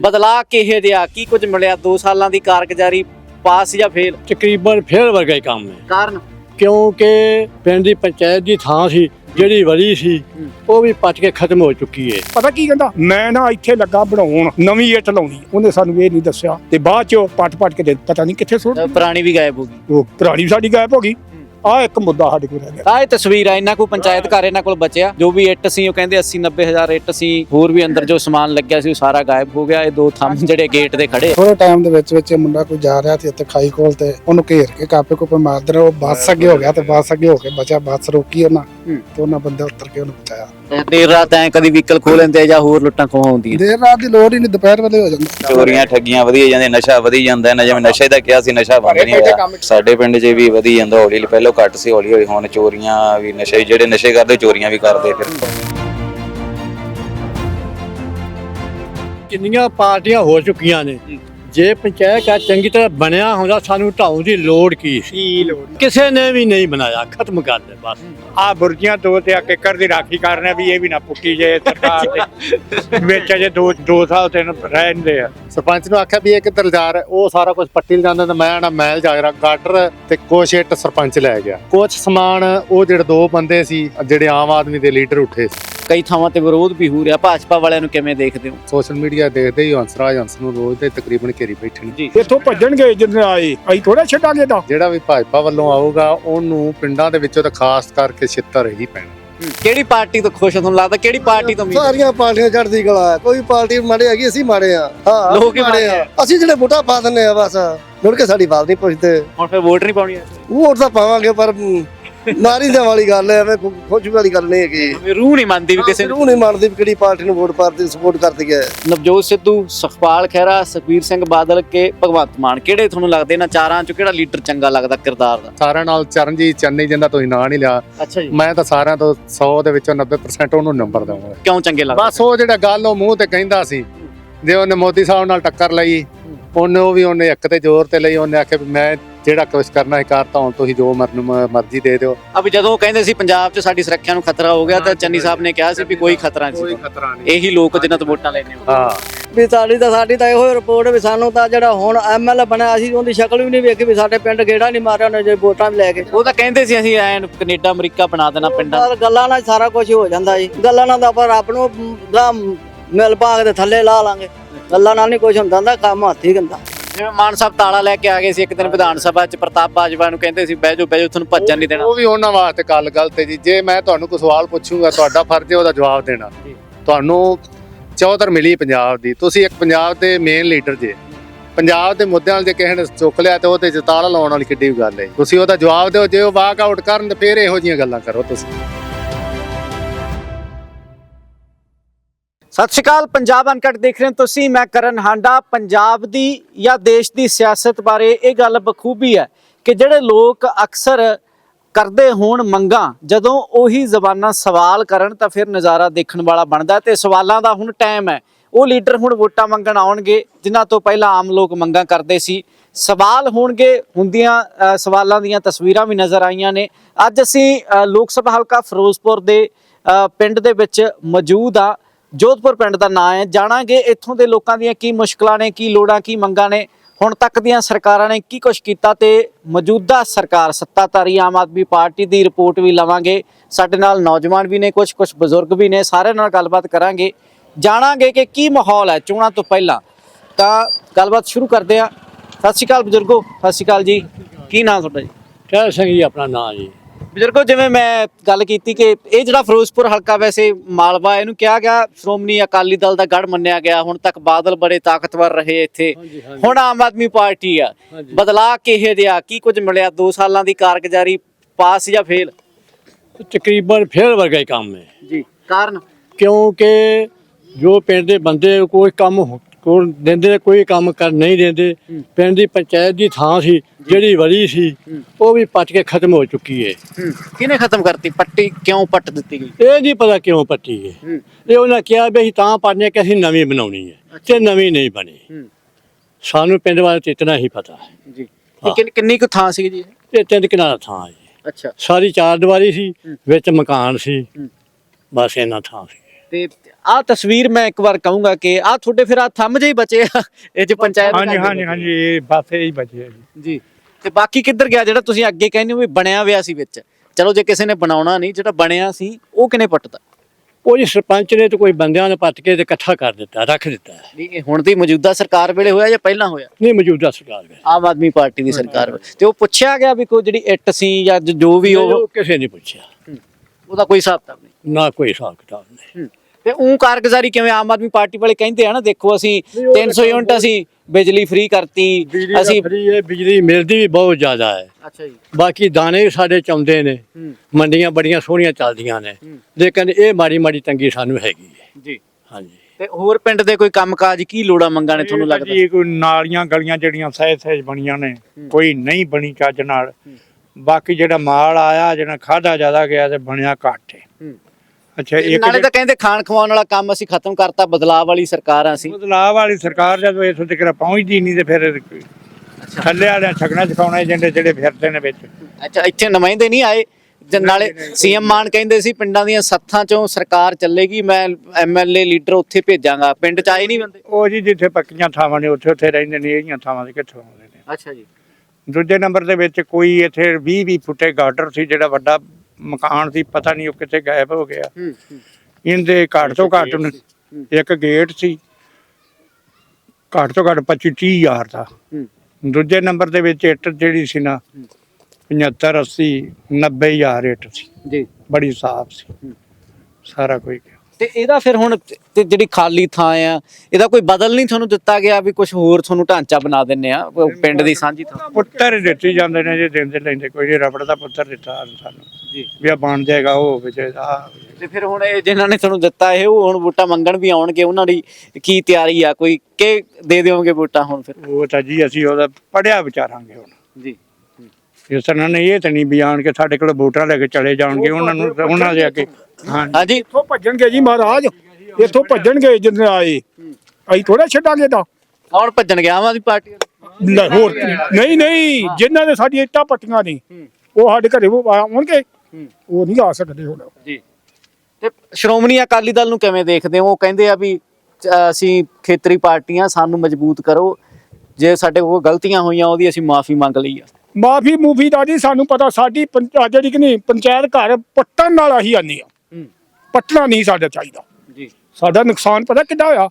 ਬਦਲਾ ਕਿਹੇ ਜਿਹਾ ਕੀ ਕੁਝ ਮਿਲਿਆ? 2 ਸਾਲਾਂ ਦੀ ਕਾਰਗੁਜ਼ਾਰੀ ਪਾਸ ਜਾਂ ਫੇਲ ਤਕਰੀਬਨ ਫੇਰ ਵਰਗਾ ਹੀ ਕੰਮ ਹੈ। ਕਾਰਨ? ਕਿਉਂਕਿ ਪਿੰਡ ਦੀ ਪੰਚਾਇਤ ਦੀ ਥਾਂ ਸੀ ਜਿਹੜੀ ਵਲੀ ਸੀ। ਉਹ ਵੀ ਪੱਟ ਕੇ ਖਤਮ ਹੋ ਚੁੱਕੀ ਹੈ। ਪਤਾ ਕੀ ਕਹਿੰਦਾ? ਮੈਂ ਨਾ ਇੱਥੇ ਲੱਗਾ ਬਣਾਉਣ ਨਵੀਂ ਇੱਟ ਲਾਉਣੀ। ਉਹਨੇ ਸਾਨੂੰ ਇਹ ਨਹੀਂ ਦੱਸਿਆ। ਤੇ ਬਾਅਦ ਚ ਪੱਟ ਪੱਟ ਕੇ ਦੇ ਪਤਾ ਨਹੀਂ ਕਿੱਥੇ ਸੁੱਟ ਪੁਰਾਣੀ ਵੀ ਗਾਇਬ ਹੋ ਗਈ। ਉਹ ਪੁਰਾਣੀ ਸਾਡੀ ਗਾਇਬ ਹੋ ਗਈ। ਆ ਇੱਕ ਮੁੱਦਾ ਸਾਡੇ ਕੋਲ ਰਹਿ ਗਿਆ। ਇਹ ਤਸਵੀਰ ਆ ਇਹਨਾਂ ਕੋਲ ਪੰਚਾਇਤ ਘਰ ਇਹਨਾਂ ਕੋਲ ਬਚਿਆ। ਜੋ ਵੀ ਇੱਟ ਸੀ ਉਹ ਕਹਿੰਦੇ 80 90 ਹਜ਼ਾਰ ਇੱਟ ਸੀ। ਹੋਰ ਵੀ ਅੰਦਰ ਜੋ ਸਮਾਨ ਲੱਗਿਆ ਸੀ ਉਹ ਸਾਰਾ ਗਾਇਬ ਹੋ ਗਿਆ। ਇਹ ਦੋ ਥੰਮ ਜਿਹੜੇ ਗੇਟ ਦੇ ਖੜੇ ਆ। ਥੋੜੇ ਟਾਈਮ ਦੇ ਵਿੱਚ ਵਿੱਚ ਇਹ ਮੁੰਡਾ ਕੋਈ ਜਾ ਰਿਹਾ ਸੀ ਇੱਥੇ ਖਾਈ ਕੋਲ ਤੇ ਉਹਨੂੰ ਘੇਰ ਕੇ ਕਾਪੇ ਕੋਪੇ ਮਾਰਦੇ ਰਹੇ ਉਹ ਬੱਸ ਅੱਗੇ ਹੋ ਗਿਆ ਤੇ ਬੱਸ ਅੱਗੇ ਹੋ ਕੇ ਬਚਿਆ। ਬੱਸ ਰੋਕੀ ਉਹਨਾਂ। ਤੇ ਉਹਨਾਂ ਬੰਦੇ ਉੱਤਰ ਕੇ ਉਹਨੂੰ ਬਚਾਇਆ। ਦੇਰ ਰਾਤ ਐ ਕਦੀ ਵਹੀਕਲ ਖੋਹ ਲੈਂਦੇ ਆ ਜਾਂ ਹੋਰ ਲੁੱਟਾਂ ਖੋਹ ਹੁੰਦੀਆਂ? ਦੇਰ ਰਾਤ ਦੀ ਲੋੜ ਹੀ ਨਹੀਂ ਦੁਪਹਿਰ ਵੇਲੇ ਹੋ ਜਾਂਦਾ। ਚੋਰੀਆਂ ਠੱਗੀਆਂ ਵਧੀ ਜਾਂਦੇ ਨਸ਼ਾ ਵਧੀ ਜਾਂਦਾ। ਨਾ ਜਿਵੇਂ ਨਸ਼ੇ ਦਾ ਕਿਹਾ ਸੀ ਨਸ਼ਾ ਬੰਦ ਨਹੀਂ ਹੋਇਆ। ਸਾਡੇ ਪਿੰਡ 'ਚ ਵੀ ਵਧੀ ਜਾਂਦਾ ਹੌਲੀ ਹੌਲੀ ਪਹਿਲਾਂ ਘੱਟ ਸੀ ਹੌਲੀ ਹੌਲੀ ਹੁਣ ਚੋਰੀਆਂ ਵੀ ਨਸ਼ੇ ਜਿਹੜੇ ਨਸ਼ੇ ਕਰਦੇ ਚੋਰੀਆਂ ਵੀ ਕਰਦੇ ਫਿਰ। ਕਿੰਨੀਆਂ ਪਾਰਟੀਆਂ ਹੋ ਚੁੱਕੀਆਂ ਨੇ। ਜੇ ਪੰਚਾਇਤ ਆ ਚੰਗੀ ਤਰ੍ਹਾਂ ਬਣਿਆ ਹੁੰਦਾ ਸਾਨੂੰ ਢਾਉਣ ਦੀ ਲੋੜ ਕੀ ਸੀ? ਕੀ ਲੋੜ ਕਿਸੇ ਨੇ ਵੀ ਨਹੀਂ ਬਣਾਇਆ ਖਤਮ ਕਰ ਦੇ ਬਸ। ਆ ਬੁਰਜੀਆਂ ਦੋ ਤੇ ਆ ਕਿੱਕਰ ਦੀ ਰਾਖੀ ਕਰਨੇ ਵੀ ਇਹ ਵੀ ਨਾ ਪੁੱਟੀ ਜੇ ਸਰਕਾਰ ਦੇ ਵਿੱਚ ਅਜੇ ਦੋ ਦੋ ਸਾਲ ਤਿੰਨ ਰਹਿੰਦੇ ਆ। ਸਰਪੰਚ ਨੂੰ ਆਖਿਆ ਵੀ ਇਹ ਕਿੱਧਰ ਜਾ ਰਿਹਾ ਉਹ ਸਾਰਾ ਕੁਝ ਪੱਟੀ ਲ ਜਾਂਦਾ ਤੇ ਮੈਂ ਨਾ ਮੈਲ ਜਾ ਰਿਹਾ ਗਾਡਰ ਤੇ ਕੁਛ ਇੱਟ ਸਰਪੰਚ ਲੈ ਗਿਆ। ਕੁਛ ਸਮਾਨ ਉਹ ਜਿਹੜੇ ਦੋ ਬੰਦੇ ਸੀ ਜਿਹੜੇ ਆਮ ਆਦਮੀ ਦੇ ਲੀਡਰ ਉੱਠੇ ਕਈ ਥਾਵਾਂ ਤੇ ਵਿਰੋਧ ਵੀ ਹੋ ਰਿਹਾ ਭਾਜਪਾ ਵਾਲਿਆਂ ਨੂੰ ਕਿਵੇਂ ਦੇਖਦੇ ਹੋ? ਸੋਸ਼ਲ ਮੀਡੀਆ ਦੇਖਦੇ ਹੀ ਹੰਸਰਾਜ ਹੰਸ ਨੂੰ ਰੋਜ਼ ਦੇ ਤਕਰੀਬਨ ਘੇਰੀ ਬੈਠੇ ਨੇ ਜੀ। ਇੱਥੋਂ ਭੱਜਣਗੇ ਜਿੰਨੇ ਆਏ। ਅਸੀਂ ਥੋੜਾ ਛੱਡਾਂਗੇ ਤਾਂ। ਜਿਹੜਾ ਵੀ ਭਾਜਪਾ ਵੱਲੋਂ ਆਊਗਾ ਉਹਨੂੰ ਪਿੰਡਾਂ ਦੇ ਵਿੱਚੋਂ ਤਾਂ ਖਾਸ ਕਰਕੇ ਛਿੱਤਰ ਹੀ ਪੈਣਾ। ਕਿਹੜੀ ਪਾਰਟੀ ਤੋਂ ਖੁਸ਼ ਹੋ ਤੁਹਾਨੂੰ ਲੱਗਦਾ ਕਿਹੜੀ ਪਾਰਟੀ ਤੋਂ ਉਮੀਦ ਸਾਰੀਆਂ ਪਾਰਟੀਆਂ ਚੜ੍ਹਦੀ ਕਲਾ ਹੈ। ਕੋਈ ਪਾਰਟੀ ਮਾੜੇ ਹੈਗੀ ਅਸੀਂ ਮਾੜੇ ਆ ਹਾਂ ਲੋਕ ਅਸੀਂ ਹੀ ਮਾੜੇ ਆ। ਅਸੀਂ ਜਿਹੜੇ ਵੋਟਾਂ ਪਾ ਦਿੰਨੇ ਆ ਬਸ। ਮੁੜ ਕੇ ਸਾਡੀ ਬਾਤ ਨਹੀਂ ਪੁੱਛਦੇ। ਹੁਣ ਫਿਰ ਵੋਟ ਨਹੀਂ ਪਾਉਣੀ ਵੋਟ ਤਾਂ ਪਾਵਾਂਗੇ ਪਰ ਮ, ਨਾਰੀ ਦੇ ਵਾਲੀ ਗੱਲ ਹੈ ਐਵੇਂ ਖੁਸ਼ ਵਾਲੀ ਗੱਲ ਨਹੀਂ ਹੈਗੀ। ਵੀ ਰੂਹ ਨਹੀਂ ਮੰਨਦੀ ਵੀ ਕਿਸੇ ਨੂੰ। ਨੂੰ ਨਹੀਂ ਮੰਨਦੀ ਵੀ ਕਿਹੜੀ ਪਾਰਟੀ ਨੂੰ ਵੋਟ ਪਾਰਟੀ ਸਪੋਰਟ ਕਰਦੀ ਹੈ। ਨਵਜੋਤ ਸਿੱਧੂ ਸੁਖਪਾਲ ਖਹਿਰਾ ਸੁਖਬੀਰ ਸਿੰਘ ਬਾਦਲ ਕੇ ਭਗਵੰਤ ਮਾਨ ਕਿਹੜੇ ਤੁਹਾਨੂੰ ਲੱਗਦੇ ਇਹਨਾਂ ਚਾਰਾਂ ਚੋਂ ਕਿਹੜਾ ਲੀਡਰ ਚੰਗਾ ਲੱਗਦਾ ਕਿਰਦਾਰ ਦਾ? ਸਾਰਿਆਂ ਨਾਲ ਚਰਨਜੀਤ ਚੰਨੀ ਜਿੰਦਾ ਤੁਸੀਂ ਨਾਂ ਨਹੀਂ ਲਿਆ ਅੱਛਾ ਜੀ। ਮੈਂ ਤਾਂ ਸਾਰਿਆਂ ਤੋਂ 100 ਦੇ ਵਿੱਚੋਂ 90% ਉਹਨੂੰ ਨੰਬਰ ਦਵਾਂਗਾ। ਕਿਉਂ ਚੰਗੇ ਲੱਗਦੇ? ਬਸ ਉਹ ਜਿਹੜਾ ਗੱਲ ਉਹ ਮੂੰਹ ਤੇ ਕਹਿੰਦਾ ਸੀ ਜੇ ਉਹਨੇ ਮੋਦੀ ਸਾਹਿਬ ਨਾਲ ਟੱਕਰ ਲਈ ਉਹਨੇ ਉਹ ਵੀ ਉਹਨੇ ਇੱਕ ਤੇ ਜ਼ੋਰ ਤੇ ਲਈ ਉਹਨੇ ਆਖਿਆ ਵੀ ਮੈਂ ਜਿਹੜਾ ਕੁਝ ਕਰਨਾ ਹੈ ਕਰਤਾ ਹੁਣ ਤੁਸੀਂ ਜੋ ਮਰਨ ਮਰਜ਼ੀ ਦੇ ਦਿਓ। ਅਬ ਜਦੋਂ ਕਹਿੰਦੇ ਸੀ ਪੰਜਾਬ 'ਚ ਸਾਡੀ ਸੁਰੱਖਿਆ ਨੂੰ ਖਤਰਾ ਹੋ ਗਿਆ ਤਾਂ ਚੰਨੀ ਸਾਹਿਬ ਨੇ ਕਿਹਾ ਸੀ ਵੀ ਕੋਈ ਖਤਰਾ ਨਹੀਂ ਸੀ ਖਤਰਾ ਨਹੀਂ। ਇਹੀ ਲੋਕ ਜਿਨ੍ਹਾਂ ਤੋਂ ਵੋਟਾਂ ਲੈਣੇ ਹੋ ਹਾਂ। ਵੀ ਸਾਡੀ ਤਾਂ ਸਾਡੀ ਤਾਂ ਇਹੋ ਰਿਪੋਰਟ ਵੀ ਸਾਨੂੰ ਤਾਂ ਜਿਹੜਾ ਹੁਣ ਐਮਐਲਏ ਬਣਿਆ ਅਸੀਂ ਉਹਦੀ ਸ਼ਕਲ ਵੀ ਨਹੀਂ ਵੇਖੀ ਵੀ ਸਾਡੇ ਪਿੰਡ ਗੇੜਾ ਨਹੀਂ ਮਾਰਿਆ ਉਹਨੇ ਜੇ ਵੋਟਾਂ ਵੀ ਲੈ ਕੇ। ਉਹ ਤਾਂ ਕਹਿੰਦੇ ਸੀ ਅਸੀਂ ਐਨ ਕੈਨੇਡਾ ਅਮਰੀਕਾ ਬਣਾ ਦੇਣਾ ਪਿੰਡਾਂ ਪਰ ਗੱਲਾਂ ਨਾਲ ਸਾਰਾ ਕੁਝ ਹੋ ਜਾਂਦਾ ਜੀ। ਗੱਲਾਂ ਨਾਲ ਤਾਂ ਆਪਾਂ ਰੱਬ ਨੂੰ ਗਾਂ ਮਿਲ ਭਾਗ ਦੇ ਥੱਲੇ ਲਾ ਲਾਂਗੇ। ਗੱਲਾਂ ਨਾਲ ਨਹੀਂ ਕੁਝ ਹੁੰਦਾ ਹੁੰਦਾ ਕੰਮ ਹੱਥੀ ਗੰਦਾ। ਜਿਵੇਂ ਮਾਨ ਸਾਹਿਬ ਤਾਲਾ ਲੈ ਕੇ ਆ ਗਏ ਸੀ ਇੱਕ ਦਿਨ ਵਿਧਾਨ ਸਭਾ 'ਚ ਪ੍ਰਤਾਪ ਬਾਜਵਾ ਨੂੰ ਕਹਿੰਦੇ ਸੀ ਬਹਿ ਜਾਓ ਬਹਿ ਜਾਓ ਤੁਹਾਨੂੰ ਭੱਜਣ ਨਹੀਂ ਦੇਣਾ। ਉਹ ਵੀ ਉਹਨਾਂ ਵਾਸਤੇ ਗੱਲ ਗਲਤ ਹੈ ਜੀ। ਜੇ ਮੈਂ ਤੁਹਾਨੂੰ ਕੋਈ ਸਵਾਲ ਪੁੱਛੂੰਗਾ ਤੁਹਾਡਾ ਫਰਜ਼ ਹੈ ਉਹਦਾ ਜਵਾਬ ਦੇਣਾ। ਤੁਹਾਨੂੰ ਚੌਧਰ ਮਿਲੀ ਪੰਜਾਬ ਦੀ। ਤੁਸੀਂ ਇੱਕ ਪੰਜਾਬ ਦੇ ਮੇਨ ਲੀਡਰ ਜੇ। ਪੰਜਾਬ ਦੇ ਮੁੱਦਿਆਂ ਨਾਲ ਜੇ ਕਿਸੇ ਨੇ ਚੁੱਕ ਲਿਆ ਤੇ ਉਹਦੇ 'ਚ ਤਾਲਾ ਲਾਉਣ ਵਾਲੀ ਕਿੱਡੀ ਗੱਲ ਹੈ। ਤੁਸੀਂ ਉਹਦਾ ਜਵਾਬ ਦਿਓ। ਜੇ ਉਹ ਵਾਕ ਆਊਟ ਕਰਨ ਤੇ ਫਿਰ ਇਹੋ ਜਿਹੀਆਂ ਗੱਲਾਂ ਕਰੋ ਤੁਸੀਂ। ਸਤਿ ਸ਼੍ਰੀ ਅਕਾਲ, ਪੰਜਾਬ ਅਨਕਟ ਦੇਖ ਰਹੇ ਹੋ ਤੁਸੀਂ, ਮੈਂ ਕਰਨ ਹਾਂਡਾ। ਪੰਜਾਬ ਦੀ ਜਾਂ ਦੇਸ਼ ਦੀ ਸਿਆਸਤ ਬਾਰੇ ਇਹ ਗੱਲ ਬਖੂਬੀ ਹੈ ਕਿ ਜਿਹੜੇ ਲੋਕ ਅਕਸਰ ਕਰਦੇ ਹੋਣ ਮੰਗਾਂ, ਜਦੋਂ ਉਹੀ ਜ਼ਬਾਨਾਂ ਸਵਾਲ ਕਰਨ ਤਾਂ ਫਿਰ ਨਜ਼ਾਰਾ ਦੇਖਣ ਵਾਲਾ ਬਣਦਾ ਹੈ ਤੇ ਸਵਾਲਾਂ ਦਾ ਹੁਣ ਟਾਈਮ ਹੈ। ਉਹ ਲੀਡਰ ਹੁਣ ਵੋਟਾਂ ਮੰਗਣ ਆਉਣਗੇ, ਜਿਨ੍ਹਾਂ ਤੋਂ ਪਹਿਲਾਂ ਆਮ ਲੋਕ ਮੰਗਾਂ ਕਰਦੇ ਸੀ। ਸਵਾਲ ਹੋਣਗੇ, ਹੁੰਦੀਆਂ ਸਵਾਲਾਂ ਦੀਆਂ ਤਸਵੀਰਾਂ ਵੀ ਨਜ਼ਰ ਆਈਆਂ ਨੇ। ਅੱਜ ਅਸੀਂ ਲੋਕ ਸਭਾ ਹਲਕਾ ਫਿਰੋਜ਼ਪੁਰ ਦੇ ਪਿੰਡ ਦੇ ਵਿੱਚ ਮੌਜੂਦ ਆ ਜੋਧਪੁਰ ਪਿੰਡ ਦਾ ਨਾਂ ਹੈ। ਜਾਣਾਂਗੇ ਇੱਥੋਂ ਦੇ ਲੋਕਾਂ ਦੀਆਂ ਕੀ ਮੁਸ਼ਕਲਾਂ ਨੇ, ਕੀ ਲੋੜਾਂ, ਕੀ ਮੰਗਾਂ ਨੇ। ਹੁਣ ਤੱਕ ਦੀਆਂ ਸਰਕਾਰਾਂ ਨੇ ਕੀ ਕੁਝ ਕੀਤਾ ਤੇ ਮੌਜੂਦਾ ਸਰਕਾਰ, ਸੱਤਾਧਾਰੀ ਆਮ ਆਦਮੀ ਪਾਰਟੀ ਦੀ ਰਿਪੋਰਟ ਵੀ ਲਵਾਂਗੇ। ਸਾਡੇ ਨਾਲ ਨੌਜਵਾਨ ਵੀ ਨੇ ਕੁਝ ਕੁਝ ਬਜ਼ੁਰਗ ਵੀ ਨੇ, ਸਾਰਿਆਂ ਨਾਲ ਗੱਲਬਾਤ ਕਰਾਂਗੇ। ਜਾਣਾਂਗੇ ਕਿ ਕੀ ਮਾਹੌਲ ਹੈ ਚੋਣਾਂ ਤੋਂ ਪਹਿਲਾਂ। ਤਾਂ ਗੱਲਬਾਤ ਸ਼ੁਰੂ ਕਰਦੇ ਹਾਂ। ਸਤਿ ਸ਼੍ਰੀ ਅਕਾਲ ਬਜ਼ੁਰਗੋ, ਸਤਿ ਸ਼੍ਰੀ ਅਕਾਲ ਜੀ। ਕੀ ਨਾਮ ਤੁਹਾਡਾ ਜੀ? ਟਹਿਲ ਸਿੰਘ ਜੀ, ਆਪਣਾ ਨਾਂ ਜੀ। ਬਜ਼ੁਰਗੋ ਜਿਵੇਂ ਮੈਂ ਗੱਲ ਕੀਤੀ ਕਿ ਇਹ ਜਿਹੜਾ ਫਿਰੋਜ਼ਪੁਰ ਹਲਕਾ ਵੈਸੇ ਮਾਲਵਾ ਇਹਨੂੰ ਕਿਹਾ ਗਿਆ ਸ਼੍ਰੋਮਣੀ ਅਕਾਲੀ ਦਲ ਦਾ ਗੜ ਮੰਨਿਆ ਗਿਆ। ਹੁਣ ਤੱਕ ਬਾਦਲ ਬੜੇ ਤਾਕਤਵਰ ਰਹੇ ਇੱਥੇ। ਹੁਣ ਆਮ ਆਦਮੀ ਪਾਰਟੀ ਆ। ਬਦਲਾ ਕਿਹੇ ਜਿਹਾ ਕੀ ਕੁਝ ਮਿਲਿਆ? 2 ਸਾਲਾਂ ਦੀ ਕਾਰਗੁਜ਼ਾਰੀ ਪਾਸ ਜਾਂ ਫੇਲ? ਤਕਰੀਬਨ ਫੇਰ ਵਰਗਾ ਹੀ ਕੰਮ ਹੈ। ਜੀ ਕਾਰਨ? ਕਿਉਂਕਿ ਜੋ ਪਿੰਡ ਦੇ ਬੰਦੇ ਕੋਈ ਕੰਮ ਕੋਈ ਦਿੰਦੇ ਕੋਈ ਕੰਮ ਕਰ ਨਹੀਂ ਦਿੰਦੇ। ਪਿੰਡ ਦੀ ਪੰਚਾਇਤ ਦੀ ਥਾਂ ਸੀ ਜਿਹੜੀ ਵਲੀ ਸੀ ਉਹ ਵੀ ਪੱਟ ਕੇ ਖਤਮ ਹੋ ਚੁੱਕੀ ਹੈ। ਕਿਹਨੇ ਖਤਮ ਕਰਤੀ? ਪੱਟੀ ਕਿਉਂ ਪੱਟ ਦਿੱਤੀ ਗਈ? ਇਹ ਨਹੀਂ ਪਤਾ ਕਿਉਂ ਪੱਟੀ ਹੈ। ਇਹ ਉਹਨਾਂ ਕਿਹਾ ਵੀ ਅਸੀਂ ਤਾਂ ਪਾੜਨੇ ਕਿ ਅਸੀਂ ਨਵੀਂ ਬਣਾਉਣੀ ਹੈ ਤੇ ਨਵੀਂ ਨਹੀਂ ਬਣੀ। ਸਾਨੂੰ ਪਿੰਡ ਵਾਲੇ ਤੇ ਇਤਨਾ ਹੀ ਪਤਾ ਹੈ। ਜੀ। ਕਿੰਨੀ ਕੁ ਥਾਂ ਸੀ ਜੀ? ਇਹ ਤਿੰਨ ਕਿਨਾਰਾ ਥਾਂ ਹੈ ਜੀ। ਅੱਛਾ। ਸਾਰੀ ਚਾਰ ਦੀਵਾਰੀ ਸੀ ਵਿੱਚ ਮਕਾਨ ਸੀ। ਬਸ ਇਹਨਾਂ ਥਾਂ ਸੀ। ਤੇ ਆਹ ਤਸਵੀਰ ਮੈਂ ਇੱਕ ਵਾਰ ਕਹੂੰਗਾ ਕਿ ਆਹ ਤੁਹਾਡੇ ਫਿਰ ਆ ਥੰਮ ਜਿਹੇ ਬਚੇ ਆ ਇਹ ਚ ਪੰਚਾਇਤ ਹਾਂਜੀ ਘਰ ਦੇ ਹਾਂਜੀ ਹਾਂਜੀ ਇਹ ਬਸ ਇਹ ਹੀ ਬਚੇ ਆ ਜੀ। ਜੀ ਤੇ ਬਾਕੀ ਕਿੱਧਰ ਗਿਆ ਜਿਹੜਾ ਤੁਸੀਂ ਅੱਗੇ ਕਹਿੰਦੇ ਹੋ ਵੀ ਬਣਿਆ ਹੋਇਆ ਸੀ ਵਿੱਚ? ਚਲੋ ਜੇ ਕਿਸੇ ਨੇ ਬਣਾਉਣਾ ਨਹੀਂ ਜਿਹੜਾ ਬਣਿਆ ਸੀ ਉਹ ਕਿਨੇ ਪੱਟਦਾ ਉਹ ਜੀ ਸਰਪੰਚ ਨੇ ਤਾਂ ਕੋਈ ਬੰਦਿਆਂ ਨੇ ਪੱਟ ਕੇ ਤੇ ਇਕੱਠਾ ਕਰ ਦਿੱਤਾ ਰੱਖ ਦਿੱਤਾ। ਨਹੀਂ ਇਹ ਹੁਣ ਦੀ ਮੌਜੂਦਾ ਸਰਕਾਰ ਵੇਲੇ ਹੋਇਆ ਜਾਂ ਪਹਿਲਾਂ ਹੋਇਆ? ਨਹੀਂ ਮੌਜੂਦਾ ਸਰਕਾਰ ਵਿੱਚ ਆਮ ਆਦਮੀ ਪਾਰਟੀ ਦੀ ਸਰਕਾਰ ਵੇਲੇ। ਤੇ ਉਹ ਪੁੱਛਿਆ ਗਿਆ ਵੀ ਕੋਈ ਜਿਹੜੀ ਇੱਟ ਸੀ ਜਾਂ ਜ- ਵੀ ਉਹ ਉਹ ਕਿਸੇ ਨੇ ਪੁੱਛਿਆ। ਉਹਦਾ ਕੋਈ ਹਿਸਾਬ ਤਾਂ ਨਹੀਂ? ਨਾ ਕੋਈ ਹਿਸਾਬ ਕਿਤਾਬ ਨਹੀਂ ਤੇ ਉਹ ਕਾਰਗੁਜ਼ਾਰੀ ਕਿਵੇਂ ਆਮ ਆਦਮੀ ਪਾਰਟੀ ਵਾਲੇ ਕਹਿੰਦੇ ਆ ਨਾ ਦੇਖੋ ਅਸੀਂ ਨਹੀਂ, ਉਹ ਤਾਂ 300 ਯੂਨਿਟ ਅਸੀਂ ਬਿਜਲੀ ਫ੍ਰੀ ਕਰਤੀ ਅਸੀਂ ਫਰੀ ਹੈ ਬਿਜਲੀ ਮਿਲਦੀ ਵੀ ਬਹੁਤ ਜ਼ਿਆਦਾ ਹੈ। ਅੱਛਾ ਜੀ। ਬਾਕੀ ਦਾਣੇ ਸਾਡੇ ਚੌਂਦੇ ਨੇ ਮੰਡੀਆਂ ਬੜੀਆਂ ਸੋਹਣੀਆਂ ਚੱਲਦੀਆਂ ਨੇ। ਲੇਕਿਨ ਇਹ ਮਾੜੀ ਮਾੜੀ ਤੰਗੀ ਸਾਨੂੰ ਹੈਗੀ ਹੈ। ਜੀ। ਹਾਂਜੀ। ਤੇ ਹੋਰ ਪਿੰਡ ਦੇ ਕੋਈ ਕੰਮਕਾਜ ਕੀ ਲੋੜਾਂ ਮੰਗਾਂ ਨੇ ਤੁਹਾਨੂੰ ਲੱਗਦਾ? ਜੀ ਕੋਈ ਨਾਲੀਆਂ ਗਲੀਆਂ ਜਿਹੜੀਆਂ ਸਹਿਜ ਸਹਿਜ ਬਣੀਆਂ ਨੇ ਕੋਈ ਨਹੀਂ ਬਣੀ ਚੱਜ ਨਾਲ। ਬਾਕੀ ਜਿਹੜਾ ਮਾਲ ਆਇਆ ਜਿਹੜਾ ਖਾਦਾ ਜ਼ਿਆਦਾ ਗਿਆ ਤੇ ਬਣਿਆ ਘੱਟ ਹੂੰ। ਅੱਛਾ ਇੱਕ ਨਾਲੇ ਤਾਂ ਕਹਿੰਦੇ ਖਾਣ ਖਵਾਉਣ ਵਾਲਾ ਕੰਮ ਅਸੀਂ ਖਤਮ ਕਰਤਾ ਬਦਲਾਅ ਵਾਲੀ ਸਰਕਾਰਾਂ ਸੀ ਬਦਲਾਅ ਵਾਲੀ ਸਰਕਾਰ ਜਦੋਂ ਇੱਥੋਂ ਤੱਕ ਪਹੁੰਚਦੀ ਨਹੀਂ ਤੇ ਫਿਰ ਥੱਲੇ ਵਾਲਿਆਂ ਛਕਣਾ ਛਕਾਉਣੇ ਜਿਹੜੇ ਜਿਹੜੇ ਫਿਰਦੇ ਨੇ ਵਿੱਚ। ਅੱਛਾ ਇੱਥੇ ਨੁਮਾਇੰਦੇ ਨਹੀਂ ਆਏ? ਨਾਲੇ ਸੀਐਮ ਮਾਨ ਕਹਿੰਦੇ ਸੀ ਪਿੰਡਾਂ ਦੀਆਂ ਸੱਥਾਂ ਚੋਂ ਸਰਕਾਰ ਚੱਲੇਗੀ ਮੈਂ ਐਮਐਲਏ ਲੀਡਰ ਉੱਥੇ ਭੇਜਾਂਗਾ। ਪਿੰਡ ਚ ਆਏ ਨਹੀਂ ਬੰਦੇ? ਉਹ ਜੀ ਜਿੱਥੇ ਪੱਕੀਆਂ ਥਾਵਾਂ ਨੇ ਉੱਥੇ ਉੱਥੇ ਰਹਿੰਦੇ ਨੇ ਇਹਦੀਆਂ ਥਾਵਾਂ ਦੇ ਕਿੱਥੋਂ ਆਉਂਦੇ ਨੇ। ਅੱਛਾ ਜੀ। ਦੂਜੇ ਨੰਬਰ ਦੇ ਵਿੱਚ ਕੋਈ ਇੱਥੇ 20 20 ਫੁੱਟੇ ਗਾਰਡਰ ਸੀ ਜਿਹੜਾ ਵੱਡਾ ਮਕਾਨ ਸੀ ਪਤਾ ਨਹੀਂ ਉਹ ਕਿੱਥੇ ਗਾਇਬ ਹੋ ਗਿਆ। ਇਹਦੇ ਘੱਟ ਤੋਂ ਘੱਟ ਇੱਕ ਗੇਟ ਸੀ। ਘੱਟ ਤੋਂ ਘੱਟ 25 30 ਹਜ਼ਾਰ ਦਾ। ਦੂਜੇ ਨੰਬਰ ਦੇ ਵਿੱਚ ਇੱਟ ਜਿਹੜੀ ਸੀ ਨਾ 75 80 90 ਹਜ਼ਾਰ ਇੱਟ ਸੀ। ਜੀ। ਬੜੀ ਸਾਫ਼ ਸੀ। ਸਾਰਾ ਕੋਈ ਤੇ ਇਹਦਾ ਫਿਰ ਹੁਣ ਤੇ ਜਿਹੜੀ ਖਾਲੀ ਥਾਂ ਆ ਇਹਦਾ ਕੋਈ ਬਦਲ ਨਹੀਂ ਤੁਹਾਨੂੰ ਦਿੱਤਾ ਗਿਆ ਵੀ ਕੁਝ ਹੋਰ ਤੁਹਾਨੂੰ ਢਾਂਚਾ ਬਣਾ ਦਿੰਨੇ ਆ ਪਿੰਡ ਦੀ ਸਾਂਝੀ ਥਾਂ? ਪੁੱਤਰ ਦਿੱਤੇ ਜਾਂਦੇ ਨੇ ਜੇ ਦਿੰਦੇ ਲੈਂਦੇ ਕੋਈ ਨਹੀਂ ਰਬੜ ਦਾ ਪੁੱਤਰ ਦਿੱਤਾ ਸਾਨੂੰ। ਜੀ। ਵੀ ਆ ਬਣ ਜਾਏਗਾ ਉਹ ਵਿੱਚ ਆ ਤੇ ਫਿਰ ਹੁਣ ਇਹ ਜਿਨ੍ਹਾਂ ਨੇ ਤੁਹਾਨੂੰ ਦਿੱਤਾ ਇਹ ਉਹ ਹੁਣ ਵੋਟਾਂ ਮੰਗਣ ਵੀ ਆਉਣਗੇ ਉਹਨਾਂ ਦੀ ਕੀ ਤਿਆਰੀ ਆ? ਕੋਈ ਕਿ ਦੇ ਦਿਓਗੇ ਵੋਟਾਂ ਹੁਣ ਫਿਰ? ਉਹ ਤਾਂ ਜੀ ਅਸੀਂ ਉਹਦਾ ਪੜਿਆ ਵਿਚਾਰਾਂਗੇ ਹੁਣ। ਜੀ। ਇਸ ਤਰ੍ਹਾਂ ਨੇ ਇਹ ਤਾਂ ਨਹੀਂ ਬਿਆਨ ਕਿ ਸਾਡੇ ਕੋਲ ਵੋਟਾਂ ਲੈ ਕੇ ਚਲੇ ਜਾਣਗੇ ਉਹਨਾਂ ਨੂੰ ਉਹਨਾਂ ਦੇ ਅੱਗੇ ਹਾਂਜੀ। ਇੱਥੋਂ ਭੱਜਣਗੇ ਜੀ ਮਹਾਰਾਜ ਇੱਥੋਂ ਭੱਜਣਗੇ ਜਿੰਨੇ ਆਏ। ਅਸੀਂ ਥੋੜਾ ਛੱਡਾਂਗੇ ਤਾਂ। ਕੌਣ ਭੱਜਣ ਗਿਆ ਆਮ ਆਦਮੀ ਪਾਰਟੀ? ਲੈ ਹੋਰ ਨਹੀਂ ਨਹੀਂ ਜਿਨ੍ਹਾਂ ਨੇ ਸਾਡੀ ਇੱਟਾਂ ਪੱਟੀਆਂ ਨਹੀਂ ਉਹ ਸਾਡੇ ਘਰੇ ਉਹ ਆਉਣਗੇ। ਉਹ ਨਹੀਂ ਆ ਸਕਦੇ ਹੁਣ। ਜੀ। ਤੇ ਸ਼੍ਰੋਮਣੀ ਅਕਾਲੀ ਦਲ ਨੂੰ ਕਿਵੇਂ ਦੇਖਦੇ ਹੋ? ਉਹ ਕਹਿੰਦੇ ਆ ਵੀ ਅ, ਅਸੀਂ ਖੇਤਰੀ ਪਾਰਟੀਆਂ ਸਾਨੂੰ ਮਜ਼ਬੂਤ ਕਰੋ। ਜੇ ਸਾਡੇ ਕੋਲ ਗਲਤੀਆਂ ਹੋਈਆਂ ਉਹਦੀ ਅਸੀਂ ਮਾਫੀ ਮੰਗ ਲਈ ਆ। ਮਾਫੀ ਮੂਫੀ ਦਾ ਜੀ ਸਾਨੂੰ ਪਤਾ ਸਾਡੀ ਪੰਚਾਇਤ ਜਿਹੜੀ ਕਿ ਨਹੀਂ ਪੰਚਾਇਤ ਘਰ ਪੱਟਣ ਨਾਲ ਅਸੀਂ ਆਨੀ ਆ ਹੂੰ। ਪੱਟਣਾ ਨਹੀਂ ਸਾਡਾ ਚਾਹੀਦਾ। ਜੀ। ਸਾਡਾ ਨੁਕਸਾਨ ਪਤਾ ਕਿੱਦਾਂ ਹੋਇਆ?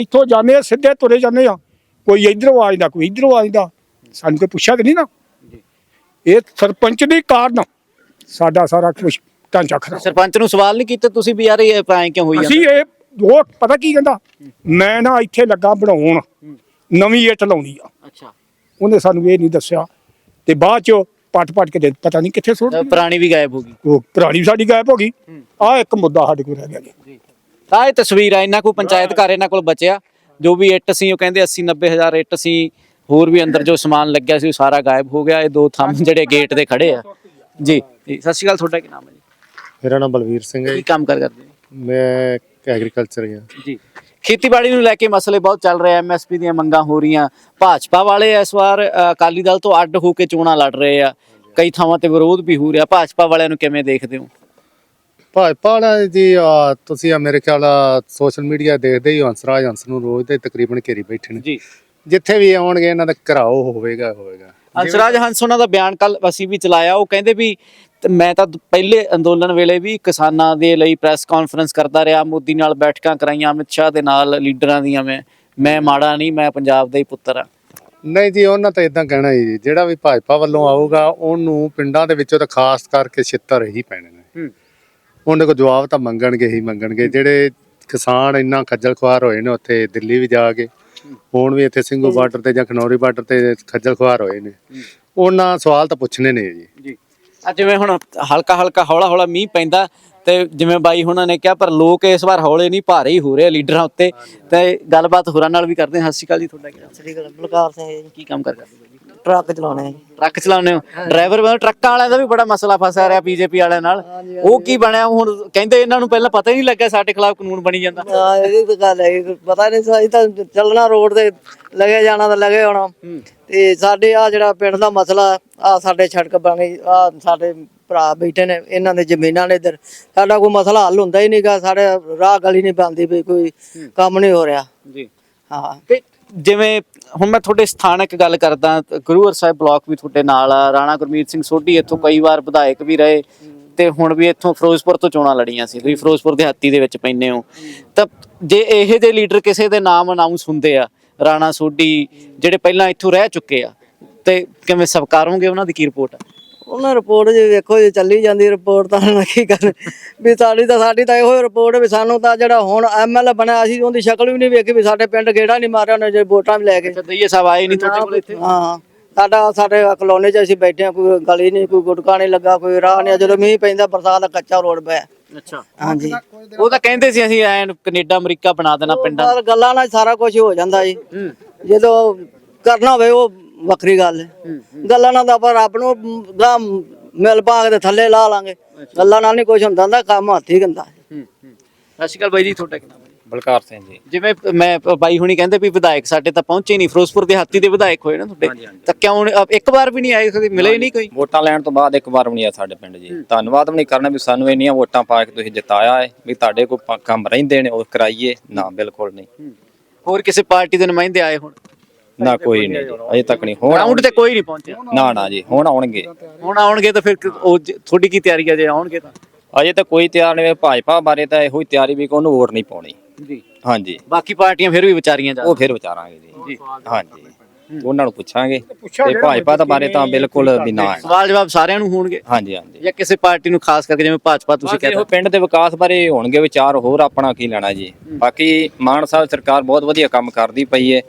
ਇੱਥੋਂ ਜਾਂਦੇ ਆ ਸਿੱਧੇ ਤੁਰੇ ਜਾਂਦੇ ਆ। ਕੋਈ ਇਧਰੋਂ ਆ ਜਾਂਦਾ ਕੋਈ ਇਧਰੋਂ ਆ ਜਾਂਦਾ। ਸਾਨੂੰ ਕੋਈ ਪੁੱਛਿਆ ਨਹੀਂ ਨਾ। ਇਹ ਸਰਪੰਚ ਦੇ ਕਾਰਨ ਸਾਡਾ ਸਾਰਾ ਕੁਝ ਢਾਂਚਾ ਖਰਾਬ। ਸਰਪੰਚ ਨੂੰ ਸਵਾਲ ਨਹੀਂ ਕੀਤੇ ਤੁਸੀਂ ਵੀ ਯਾਰ ਇਹ ਐਂ ਕਿਉਂ ਹੋਈ ਅਸੀਂ ਇਹ ਉਹ ਪਤਾ ਕੀ ਕਹਿੰਦਾ? ਮੈਂ ਨਾ ਇੱਥੇ ਲੱਗਾ ਬਣਾਉਣ। ਨਵੀਂ ਇੱਟ ਲਾਉਣੀ ਆ। ਅੱਛਾ। ਉਹਨੇ ਸਾਨੂੰ ਇਹ ਨਹੀਂ ਦੱਸਿਆ। ਤੇ ਬਾਅਦ ਚ ਪੱਟ ਪੱਟ ਕੇ ਦੇ ਪਤਾ ਨਹੀਂ ਕਿੱਥੇ ਸੁੱਟ ਪੁਰਾਣੀ ਵੀ ਗਾਇਬ ਹੋ ਗਈ। ਉਹ ਪੁਰਾਣੀ ਸਾਡੀ ਗਾਇਬ ਹੋ ਗਈ। ਆ ਇੱਕ ਮੁੱਦਾ ਸਾਡੇ ਕੋਲ ਰਹਿ ਗਿਆ ਜੀ। ਤਾਂ ਇਹ ਤਸਵੀਰ ਆ ਇਹਨਾਂ ਕੋਲ ਪੰਚਾਇਤ ਘਰ ਇਹਨਾਂ ਕੋਲ ਬਚਿਆ। ਜੋ ਵੀ ਇੱਟ ਸੀ ਉਹ ਕਹਿੰਦੇ 80 90 ਹਜ਼ਾਰ ਇੱਟ ਸੀ। ਹੋਰ ਵੀ ਅੰਦਰ ਜੋ ਸਮਾਨ ਲੱਗਿਆ ਸੀ ਉਹ ਸਾਰਾ ਗਾਇਬ ਹੋ ਗਿਆ। ਇਹ ਦੋ ਥੰਮ ਜਿਹੜੇ ਗੇਟ ਦੇ ਖੜੇ ਆ। ਜੀ ਜੀ ਸਤਿ ਸ਼੍ਰੀ ਅਕਾਲ ਤੁਹਾਡਾ ਕੀ ਨਾਮ ਹੈ ਮੇਰਾ ਨਾਮ ਬਲਵੀਰ ਸਿੰਘ ਹੈ ਜੀ। ਕੀ ਕੰਮ ਕਰ ਕਰਦੇ ਹੋ? ਮੈਂ ਐਗਰੀਕਲਚਰ ਗਿਆ ਜੀ। ਖੇਤੀਬਾੜੀ ਨੂੰ ਲੈ ਕੇ ਮਸਲੇ ਬਹੁਤ ਚੱਲ ਰਹੇ ਐਮਐਸਪੀ ਦੀਆਂ ਮੰਗਾਂ ਹੋ ਰਹੀਆਂ। ਭਾਜਪਾ ਵਾਲੇ ਇਸ ਵਾਰ ਅਕਾਲੀ ਦਲ ਤੋਂ ਅੱਡ ਹੋ ਕੇ ਚੋਣਾਂ ਲੜ ਰਹੇ ਆ। ਕਈ ਥਾਵਾਂ ਤੇ ਵਿਰੋਧ ਵੀ ਹੋ ਰਿਹਾ। ਭਾਜਪਾ ਵਾਲਿਆਂ ਨੂੰ ਕਿਵੇਂ ਦੇਖਦੇ ਹੋ? ਭਾਜਪਾ ਵਾਲਾ ਜੀ ਆਹ ਤੁਸੀਂ ਮੇਰੇ ਖਿਆਲ ਸੋਸ਼ਲ ਮੀਡੀਆ ਦੇਖਦੇ ਹੋ ਹੰਸਰਾਜ ਹੰਸ ਨੂੰ ਰੋਜ਼ ਦੇ ਤਕਰੀਬਨ ਘੇਰੀ ਬੈਠੇ ਨੇ। ਜੀ। ਜਿੱਥੇ ਵੀ ਆਉਣਗੇ ਇਹਨਾਂ ਦਾ ਘਰਾਓ ਹੋਵੇਗਾ ਹੋਵੇਗਾ। ਹੰਸਰਾਜ ਹੰਸ ਉਹਨਾਂ ਦਾ ਬਿਆਨ ਕੱਲ ਅਸੀਂ ਵੀ ਚਲਾਇਆ। ਉਹ ਕਹਿੰਦੇ ਵੀ ਤੇ ਮੈਂ ਤਾਂ ਪਹਿਲੇ ਅੰਦੋਲਨ ਵੇਲੇ ਵੀ ਕਿਸਾਨਾਂ ਦੇ ਲਈ ਪ੍ਰੈਸ ਕਾਨਫਰੰਸ ਕਰਦਾ ਰਿਹਾ ਮੋਦੀ ਨਾਲ ਬੈਠਕਾਂ ਕਰਾਈਆਂ ਅਮਿਤ ਸ਼ਾਹ ਦੇ ਨਾਲ ਲੀਡਰਾਂ ਦੀਆਂ ਮੈਂ ਮੈਂ ਮਾੜਾ ਨਹੀਂ ਮੈਂ ਪੰਜਾਬ ਦਾ ਹੀ ਪੁੱਤਰ ਆ ਨਹੀਂ ਜੀ ਉਹਨਾਂ ਤਾਂ ਇਦਾਂ ਕਹਿਣਾ ਹੀ ਜੀ ਜਿਹੜਾ ਵੀ ਭਾਜਪਾ ਵੱਲੋਂ ਆਊਗਾ ਉਹਨੂੰ ਪਿੰਡਾਂ ਦੇ ਵਿੱਚੋਂ ਤਾਂ ਖਾਸ ਕਰਕੇ ਛਿੱਤਰ ਹੀ ਪੈਣੇ ਨੇ। ਹੂੰ। ਉਹਦੇ ਕੋਲ ਜਵਾਬ ਤਾਂ ਮੰਗਣਗੇ ਹੀ ਮੰਗਣਗੇ। ਜਿਹੜੇ ਕਿਸਾਨ ਇੰਨਾ ਖੱਜਲ ਖੁਆਰ ਹੋਏ ਨੇ ਉੱਥੇ ਦਿੱਲੀ ਵੀ ਜਾ ਕੇ ਹੁਣ ਵੀ ਇੱਥੇ ਸਿੰਘੂ ਬਾਰਡਰ ਤੇ ਜਾਂ ਖਨੌਰੀ ਬਾਰਡਰ ਤੇ ਖੱਜਲ ਖੁਆਰ ਹੋਏ ਨੇ। ਉਹਨਾਂ ਸਵਾਲ ਤਾਂ ਪੁੱਛਣੇ ਨੇ ਜੀ। ਜੀ। ਆ ਜਿਵੇਂ ਹੁਣ ਹਲਕਾ ਹਲਕਾ ਹੌਲਾ ਹੌਲਾ ਮੀਂਹ ਪੈਂਦਾ ਤੇ ਜਿਵੇਂ ਬਾਈ ਹੁਣਾਂ ਨੇ ਕਿਹਾ ਪਰ ਲੋਕ ਇਸ ਵਾਰ ਹੌਲੇ ਨਹੀਂ ਭਾਰੇ ਹੀ ਹੋ ਰਹੇ ਆ ਲੀਡਰਾਂ ਉੱਤੇ। ਤੇ ਗੱਲਬਾਤ ਹੋਰਾਂ ਨਾਲ ਵੀ ਕਰਦੇ ਹਾਂ। ਸਤਿ ਸ਼੍ਰੀ ਅਕਾਲ ਜੀ ਤੁਹਾਡਾ ਕੀ ਨਾਮ? ਸ੍ਰੀ ਅਕਾਲ ਬਲਕਾਰ ਸਿੰਘ ਜੀ। ਕੀ ਕੰਮ ਕਰਦੇ ਹੋ ਟਰੱਕ ਚਲਾਉਣੇ ਜੀ। ਟਰੱਕ ਚਲਾਉਂਦੇ ਹੋ? ਡਰਾਈਵਰ ਬਣ ਟਰੱਕਾਂ ਵਾਲਿਆਂ ਦਾ ਵੀ ਬੜਾ ਮਸਲਾ ਫਸਿਆ ਰਿਹਾ ਬੀਜੇਪੀ ਵਾਲਿਆਂ ਨਾਲ। ਉਹ ਕੀ ਬਣਿਆ? ਹੁਣ ਕਹਿੰਦੇ ਇਹਨਾਂ ਨੂੰ ਪਹਿਲਾਂ ਪਤਾ ਹੀ ਨਹੀਂ ਲੱਗਾ ਸਾਡੇ ਖਿਲਾਫ ਕਾਨੂੰਨ ਬਣੀ ਜਾਂਦਾ। ਹਾਂ ਇਹ ਤਾਂ ਗੱਲ ਹੈ। ਪਤਾ ਨਹੀਂ ਸਾਈ ਤਾਂ ਚੱਲਣਾ ਰੋਡ ਤੇ ਲਗੇ ਜਾਣਾ ਤਾਂ ਲਗੇ ਆਉਣਾ ਤੇ ਸਾਡੇ ਆ ਜਿਹੜਾ ਪਿੰਡ ਦਾ ਮਸਲਾ ਆ ਸਾਡੇ ਸੜਕ ਬਣ ਆ ਸਾਡੇ ਭਰਾ ਬੈਠੇ ਨੇ ਇਹਨਾਂ ਦੇ ਜ਼ਮੀਨਾਂ ਨੇ ਇੱਧਰ। ਸਾਡਾ ਕੋਈ ਮਸਲਾ ਹੱਲ ਹੁੰਦਾ ਹੀ ਨਹੀਂਗਾ ਸਾਡੇ ਰਾਹ ਗਲੀ ਨਹੀਂ ਬਣਦੀ ਵੀ ਕੋਈ ਕੰਮ ਨਹੀਂ ਹੋ ਰਿਹਾ। ਜੀ। ਹਾਂ। ਤੇ ਜਿਵੇਂ ਹੁਣ ਮੈਂ ਤੁਹਾਡੇ ਸਥਾਨਕ ਗੱਲ ਕਰਦਾ ਗੁਰੂਹਰ ਸਾਹਿਬ ਬਲਾਕ ਵੀ ਤੁਹਾਡੇ ਨਾਲ ਆ ਰਾਣਾ ਗੁਰਮੀਤ ਸਿੰਘ ਸੋਢੀ ਇੱਥੋਂ ਕਈ ਵਾਰ ਵਿਧਾਇਕ ਵੀ ਰਹੇ ਤੇ ਹੁਣ ਵੀ ਇੱਥੋਂ ਫਿਰੋਜ਼ਪੁਰ ਤੋਂ ਚੋਣਾਂ ਲੜੀਆਂ ਸੀ ਤੁਸੀਂ ਫਿਰੋਜ਼ਪੁਰ ਦੇ ਹੱਤੀ ਦੇ ਵਿੱਚ ਪੈਂਦੇ ਹੋ। ਤਾਂ ਜੇ ਇਹੋ ਜਿਹੇ ਲੀਡਰ ਕਿਸੇ ਦੇ ਨਾਮ ਅਨਾਉਂਸ ਹੁੰਦੇ ਆ ਰਾਣਾ ਸੋਢੀ ਜਿਹੜੇ ਪਹਿਲਾਂ ਇੱਥੋਂ ਰਹਿ ਚੁੱਕੇ ਆ। ਤੇ ਕਿਵੇਂ ਸਵਕਾਰੋਗੇ ਉਹਨਾਂ ਦੀ ਕੀ ਰਿਪੋਰਟ ਆ? ਉਹਨਾਂ ਰਿਪੋਰਟ ਜੇ ਵੇਖੋ ਜੇ ਚੱਲੀ ਜਾਂਦੀ ਰਿਪੋਰਟ ਤਾਂ ਨਾ ਕੀ ਕਰ। ਵੀ ਸਾਡੀ ਤਾਂ ਸਾਡੀ ਤਾਂ ਇਹੋ ਰਿਪੋਰਟ ਵੀ ਸਾਨੂੰ ਤਾਂ ਜਿਹੜਾ ਹੁਣ ਐਮਐਲਏ ਬਣਿਆ ਅਸੀਂ ਉਹਦੀ ਸ਼ਕਲ ਵੀ ਨਹੀਂ ਵੇਖੀ ਵੀ ਸਾਡੇ ਪਿੰਡ ਗੇੜਾ ਨਹੀਂ ਮਾਰਿਆ ਉਹਨੇ ਜੇ ਵੋਟਾਂ ਵੀ ਲੈ ਕੇ। ਦਈਏ ਸਾਹਿਬ ਆਏ ਨਹੀਂ ਤੁਹਾਡੇ ਕੋਲ ਇੱਥੇ? ਹਾਂ। ਸਾਡਾ ਸਾਡੇ ਕਲੋਨੀ 'ਚ ਅਸੀਂ ਬੈਠੇ ਹਾਂ ਕੋਈ ਗਲੀ ਨਹੀਂ ਕੋਈ ਗੁਟਕਾ ਨਹੀਂ ਲੱਗਾ ਕੋਈ ਰਾਹ ਨਹੀਂ ਜਦੋਂ ਮੀਂਹ ਪੈਂਦਾ ਬਰਸਾਤ ਦਾ ਕੱਚਾ ਰੋਡ ਪਿਆ। ਅੱਛਾ। ਹਾਂਜੀ। ਉਹ ਤਾਂ ਕਹਿੰਦੇ ਸੀ ਅਸੀਂ ਐਨ ਕੈਨੇਡਾ ਅਮਰੀਕਾ ਬਣਾ ਦੇਣਾ ਪਿੰਡਾਂ ਪਰ ਗੱਲਾਂ ਨਾਲ ਸਾਰਾ ਕੁਝ ਹੋ ਜਾਂਦਾ ਜੀ। ਜਦੋਂ ਕਰਨਾ ਹੋਵੇ ਉਹ ਵੱਖਰੀ ਗੱਲ ਹੈ। ਗੱਲਾਂ ਨਾਲ ਤਾਂ ਆਪਾਂ ਰੱਬ ਨੂੰ ਗਾਂ ਮਿਲ ਭਾਗ ਦੇ ਥੱਲੇ ਲਾ ਲਾਂਗੇ। ਗੱਲਾਂ ਨਾਲ ਨਹੀਂ ਕੁਝ ਹੁੰਦਾ ਹੁੰਦਾ ਕੰਮ ਹੱਥੀ ਗੰਦਾ। ਹੂੰ ਹੂੰ। ਸਤਿ ਸ਼੍ਰੀ ਅਕਾਲ ਬਾਈ ਜੀ ਤੁਹਾਡਾ ਕੀ ਨਾਮ? ਹੈ ਬਲਕਾਰ ਸਿੰਘ ਜੀ। ਜਿਵੇਂ ਮੈਂ ਬਾਈ ਹੁਣੀ ਕਹਿੰਦੇ ਵੀ ਵਿਧਾਇਕ ਸਾਡੇ ਤਾਂ ਪਹੁੰਚੇ ਨਹੀਂ ਫਿਰੋਜ਼ਪੁਰ ਦੇ ਹਾਤੀ ਦੇ ਵਿਧਾਇਕ ਹੋਏ ਨਾ ਤੁਹਾਡੇ। ਤਾਂ ਕਿਉਂ ਇੱਕ ਵਾਰ ਵੀ ਨਹੀਂ ਆਏ ਕਦੇ ਮਿਲੇ ਹੀ ਨਹੀਂ ਕੋਈ? ਵੋਟਾਂ ਲੈਣ ਤੋਂ ਬਾਅਦ ਇੱਕ ਵਾਰ ਵੀ ਨਹੀਂ ਆਇਆ ਸਾਡੇ ਪਿੰਡ ਜੀ। ਧੰਨਵਾਦ ਵੀ ਨਹੀਂ ਕਰਨਾ ਵੀ ਸਾਨੂੰ ਇੰਨੀਆਂ ਵੋਟਾਂ ਪਾ ਕੇ ਤੁਸੀਂ ਜਿਤਾਇਆ ਹੈ ਵੀ ਤੁਹਾਡੇ ਕੋਲ ਕੰਮ ਰਹਿੰਦੇ ਨੇ ਉਹ ਕਰਾਈਏ ਨਾ ਬਿਲਕੁਲ ਨਹੀਂ। ਹੋਰ ਕਿਸੇ ਪਾਰਟੀ ਦੇ ਨੁਮਾਇੰਦੇ ਆਏ ਹੁਣ? ਨਾ ਕੋਈ ਨਹੀਂ ਅਜੇ ਤੱਕ ਨਹੀਂ ਹੁਣ ਗਰਾਊਂਡ ਤੇ ਕੋਈ ਨਹੀਂ ਪਹੁੰਚਿਆ। ਨਾ ਨਾ ਜੀ ਹੁਣ ਆਉਣਗੇ। ਹੁਣ ਆਉਣਗੇ ਤਾਂ ਫਿਰ ਉਹ ਤੁਹਾਡੀ ਕੀ ਤਿਆਰੀ ਹੈ ਜੇ ਆਉਣਗੇ ਤਾਂ? ਅਜੇ ਤਾਂ ਕੋਈ ਤਿਆਰ ਨਹੀਂ ਭਾਜਪਾ ਬਾਰੇ ਤਾਂ ਇਹੋ ਹੀ ਤਿਆਰੀ ਵੀ ਕਿ ਉਹਨੂੰ ਵੋਟ ਨਹੀਂ ਪਾਉਣੀ। ਜੀ। ਹਾਂਜੀ। ਬਾਕੀ ਪਾਰਟੀਆਂ ਫਿਰ ਵੀ ਵਿਚਾਰੀਆਂ ਜਾ ਉਹ ਫਿਰ ਵਿਚਾਰਾਂਗੇ ਜੀ। ਹਾਂਜੀ। ਉਹਨਾਂ ਨੂੰ ਪੁੱਛਾਂਗੇ। ਤੇ ਭਾਜਪਾ ਦਾ ਬਾਰੇ ਤਾਂ ਬਿਲਕੁਲ ਵੀ ਨਾ ਹੈ ਸਵਾਲ ਜਵਾਬ ਸਾਰਿਆਂ ਨੂੰ ਹੋਣਗੇ? ਹਾਂਜੀ ਹਾਂਜੀ। ਜਾਂ ਕਿਸੇ ਪਾਰਟੀ ਨੂੰ ਖਾਸ ਕਰਕੇ ਜਿਵੇਂ ਭਾਜਪਾ ਤੁਸੀਂ ਕਹਿੰਦੇ ਉਹ ਪਿੰਡ ਦੇ ਵਿਕਾਸ ਬਾਰੇ ਹੋਣਗੇ ਵਿਚਾਰ ਹੋਰ ਆਪਣਾ ਕੀ ਲੈਣਾ ਜੀ। ਬਾਕੀ ਮਾਨ ਸਾਹਿਬ ਸਰਕਾਰ ਬਹੁਤ ਵਧੀਆ ਕੰਮ ਕਰਦੀ ਪਈ ਹੈ।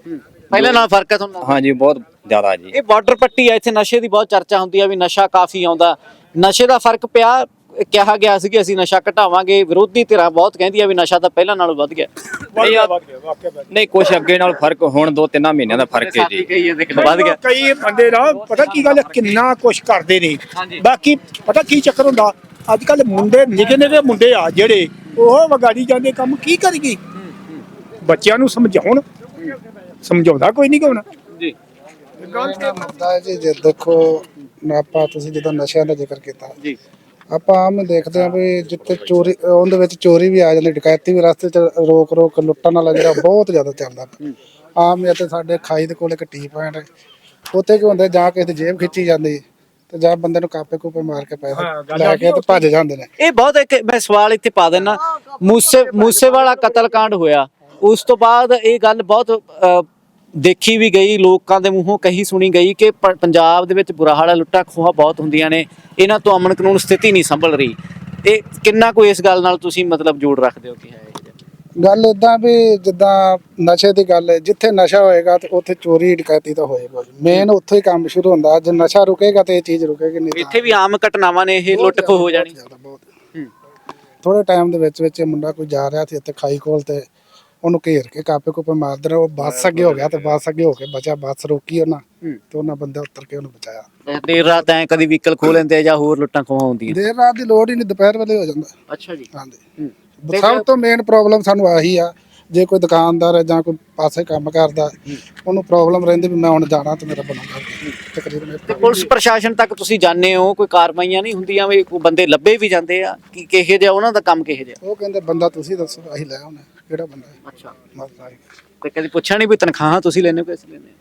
ਪਹਿਲਾਂ ਨਾਲ ਫ਼ਰਕ ਹੈ ਤੁਹਾਨੂੰ? ਹਾਂਜੀ ਬਹੁਤ ਜ਼ਿਆਦਾ ਜੀ। ਇਹ ਬਾਰਡਰ ਪੱਟੀ ਆ ਇੱਥੇ ਨਸ਼ੇ ਦੀ ਬਹੁਤ ਚਰਚਾ ਹੁੰਦੀ ਆ ਵੀ ਨਸ਼ਾ ਕਾਫੀ ਆਉਂਦਾ। ਨਸ਼ੇ ਦਾ ਫ਼ਰਕ ਪਿਆ ਕਿਹਾ ਗਿਆ ਸੀ ਕਿ ਅਸੀਂ ਨਸ਼ਾ ਘਟਾਵਾਂਗੇ ਵਿਰੋਧੀ ਧਿਰਾਂ ਬਹੁਤ ਕਹਿੰਦੀਆਂ ਵੀ ਨਸ਼ਾ ਤਾਂ ਪਹਿਲਾਂ ਨਾਲੋਂ ਵੱਧ ਗਿਆ। ਨਹੀਂ ਕੁਛ ਅੱਗੇ ਨਾਲ ਫ਼ਰਕ ਹੁਣ ਦੋ ਤਿੰਨਾਂ ਮਹੀਨਿਆਂ ਦਾ ਫ਼ਰਕ ਹੈ ਜੀ। ਵੱਧ ਗਿਆ। ਕਈ ਬੰਦੇ ਨਾ ਪਤਾ ਕੀ ਗੱਲ ਹੈ, ਕਿੰਨਾ ਕੁਛ ਕਰਦੇ ਨੇ। ਬਾਕੀ ਪਤਾ ਕੀ ਚੱਕਰ ਹੁੰਦਾ ਅੱਜ ਕੱਲ ਮੁੰਡੇ ਨਿੱਕੇ ਨਿੱਕੇ ਮੁੰਡੇ ਆ ਜਿਹੜੇ ਉਹ ਵਿਗਾੜੀ ਜਾਂਦੇ ਕੰਮ ਕੀ ਕਰੀਏ ਬੱਚਿਆਂ ਨੂੰ ਸਮਝਾਉਣ। ਸਮਝਾਉਂਦਾ ਕੋਈ ਨਹੀਂ ਕੋਣ ਮੁੱਦਾ ਹੈ ਜੀ ਜੇ ਦੇਖੋ ਨਾ ਆਪਾਂ ਤੁਸੀਂ ਜਦੋਂ ਨਸ਼ਿਆਂ ਦਾ ਜ਼ਿਕਰ ਕੀਤਾ ਜੀ। ਆਪਾਂ ਆਮ ਦੇਖਦੇ ਹਾਂ ਵੀ ਜਿੱਥੇ ਚੋਰੀ ਉਹਦੇ ਵਿੱਚ ਚੋਰੀ ਵੀ ਆ ਜਾਂਦੀ ਡਕੈਤੀ ਵੀ ਰਸਤੇ 'ਚ ਰੋਕ ਰੋਕ ਲੁੱਟਣ ਵਾਲਾ ਜਿਹੜਾ ਬਹੁਤ ਜ਼ਿਆਦਾ ਚੱਲਦਾ ਆਮ ਇੱਥੇ ਸਾਡੇ ਖਾਈ ਦੇ ਕੋਲ ਇੱਕ ਟੀ ਪੁਆਇੰਟ ਉੱਥੇ ਕੀ ਹੁੰਦਾ ਜਾਂ ਕਿਸੇ ਦੀ ਜੇਬ ਖਿੱਚੀ ਜਾਂਦੀ ਤੇ ਜਾਂ ਬੰਦੇ ਨੂੰ ਕਾਪੇ ਕੂਪੇ ਮਾਰ ਕੇ ਪੈਸੇ ਲੈ ਕੇ ਤੇ ਭੱਜ ਜਾਂਦੇ ਨੇ। ਇਹ ਬਹੁਤ ਇੱਕ ਮੈਂ ਸਵਾਲ ਇੱਥੇ ਪਾ ਦੇਣਾ ਮੂਸੇ ਮੂਸੇ ਵਾਲਾ ਕਤਲकांड ਹੋਇਆ। ਉਸ ਤੋਂ ਬਾਅਦ ਇਹ ਗੱਲ ਬਹੁਤ ਦੇਖੀ ਵੀ ਗਈ ਲੋਕਾਂ ਦੇ ਮੂੰਹੋਂ ਕਹੀ ਸੁਣੀ ਗਈ ਕਿ ਪੰਜਾਬ ਦੇ ਵਿੱਚ ਬੁਰਾ ਹਾਲ ਹੈ ਲੁੱਟਾਂ ਖੋਹਾਂ ਬਹੁਤ ਹੁੰਦੀਆਂ ਨੇ ਇਹਨਾਂ ਤੋਂ ਅਮਨ ਕਾਨੂੰਨ ਸਥਿਤੀ ਨਹੀਂ ਸੰਭਲ ਰਹੀ। ਇਹ ਕਿੰਨਾ ਕੋਈ ਇਸ ਗੱਲ ਨਾਲ ਤੁਸੀਂ ਮਤਲਬ ਜੋੜ ਰੱਖਦੇ ਹੋ ਕਿ ਹੈ? ਗੱਲ? ਇਦਾਂ ਵੀ ਜਿੱਦਾਂ ਨਸ਼ੇ ਦੀ ਗੱਲ ਹੈ ਜਿੱਥੇ ਨਸ਼ਾ ਹੋਏਗਾ ਤੇ ਉੱਥੇ ਚੋਰੀ ਡਕੈਤੀ ਤਾਂ ਹੋਏਗਾ ਮੇਨ ਉੱਥੋਂ ਹੀ ਕੰਮ ਸ਼ੁਰੂ ਹੁੰਦਾ ਜੇ ਨਸ਼ਾ ਰੁਕੇਗਾ ਤੇ ਇਹ ਚੀਜ਼ ਰੁਕੇਗੀ ਨਹੀਂ ਇੱਥੇ ਵੀ ਆਮ ਘਟਨਾਵਾਂ ਨੇ ਇਹ ਲੁੱਟ ਖੋਹ ਹੋ ਜਾਣੀ। ਥੋੜੇ ਟਾਈਮ ਦੇ ਵਿੱਚ ਵਿੱਚ ਇਹ ਮੁੰਡਾ ਕੋਈ ਜਾ ਰਿਹਾ ਸੀ ਇੱਥੇ ਖਾਈ ਕੋਲ ਤੇ ਉਹਨੂੰ ਘੇਰ ਕੇ ਕਾਪੇ ਕੋਪੇ ਮਾਰ ਦੇਣਾ ਉਹ ਬੱਸ ਅੱਗੇ ਹੋ ਗਿਆ ਤੇ ਬੱਸ ਅੱਗੇ ਹੋ ਕੇ ਬਚਾ ਬੱਸ ਰੋਕੀ ਉਹਨਾਂ ਤੇ ਉਹਨਾਂ ਬੰਦੇ ਉੱਤਰ ਕੇ ਉਹਨੂੰ ਬਚਾਇਆ। ਦੇਰ ਰਾਤ ਐ ਕਦੀ ਵਹੀਕਲ ਖੋਹ ਲੈਂਦੇ ਆ ਜਾਂ ਹੋਰ ਲੁੱਟਾਂ ਖੋਹਾਂ ਹੁੰਦੀਆਂ ਦੇਰ ਰਾਤ ਦੀ ਲੋੜ ਹੀ ਨਹੀਂ ਦੁਪਹਿਰ ਵੇਲੇ ਹੋ ਜਾਂਦਾ। ਅੱਛਾ ਜੀ। ਹਾਂਜੀ। ਸਭ ਤੋਂ ਮੇਨ ਪ੍ਰੋਬਲਮ ਸਾਨੂੰ ਆਹੀ ਆ ਜੇ ਕੋਈ ਦੁਕਾਨਦਾਰ ਹੈ ਜਾਂ ਕੋਈ ਪਾਸੇ ਕੰਮ ਕਰਦਾ ਉਹਨੂੰ ਪ੍ਰੋਬਲਮ ਰਹਿੰਦੀ ਵੀ ਮੈਂ ਹੁਣ ਜਾਣਾ ਤੇ ਮੇਰਾ ਬਣੂਗਾ ਤਕਰੀਬਨ ਇਹ ਤੇ ਪੁਲਿਸ ਪ੍ਰਸ਼ਾਸਨ ਤੱਕ ਤੁਸੀਂ ਜਾਣਦੇ ਹੋ ਕੋਈ ਕਾਰਵਾਈਆਂ ਨਹੀਂ ਹੁੰਦੀਆਂ ਵੀ ਕੋਈ ਬੰਦੇ ਲੱਭੇ ਵੀ ਜਾਂਦੇ ਆ ਕਿ ਕਿਹੇ ਜਿਹਾ ਉਹਨਾਂ ਦਾ ਕੰਮ ਕਿਹੇ ਜਿਹਾ? ਉਹ ਕਹਿੰਦੇ ਬੰਦਾ ਤੁਸੀਂ ਦੱਸੋ ਅਸੀਂ ਲੈ ਆਉਣਾ ਕਿਹੜਾ ਬੰਦਾ ਹੈ? ਅੱਛਾ। ਬਸ ਆਹੀ। ਤੇ ਕਦੀ ਪੁੱਛਿਆ ਨਹੀਂ ਵੀ ਤਨਖਾਹਾਂ ਤੁਸੀਂ ਲੈਣੇ ਕਿ ਅਸੀਂ ਲੈਣੇ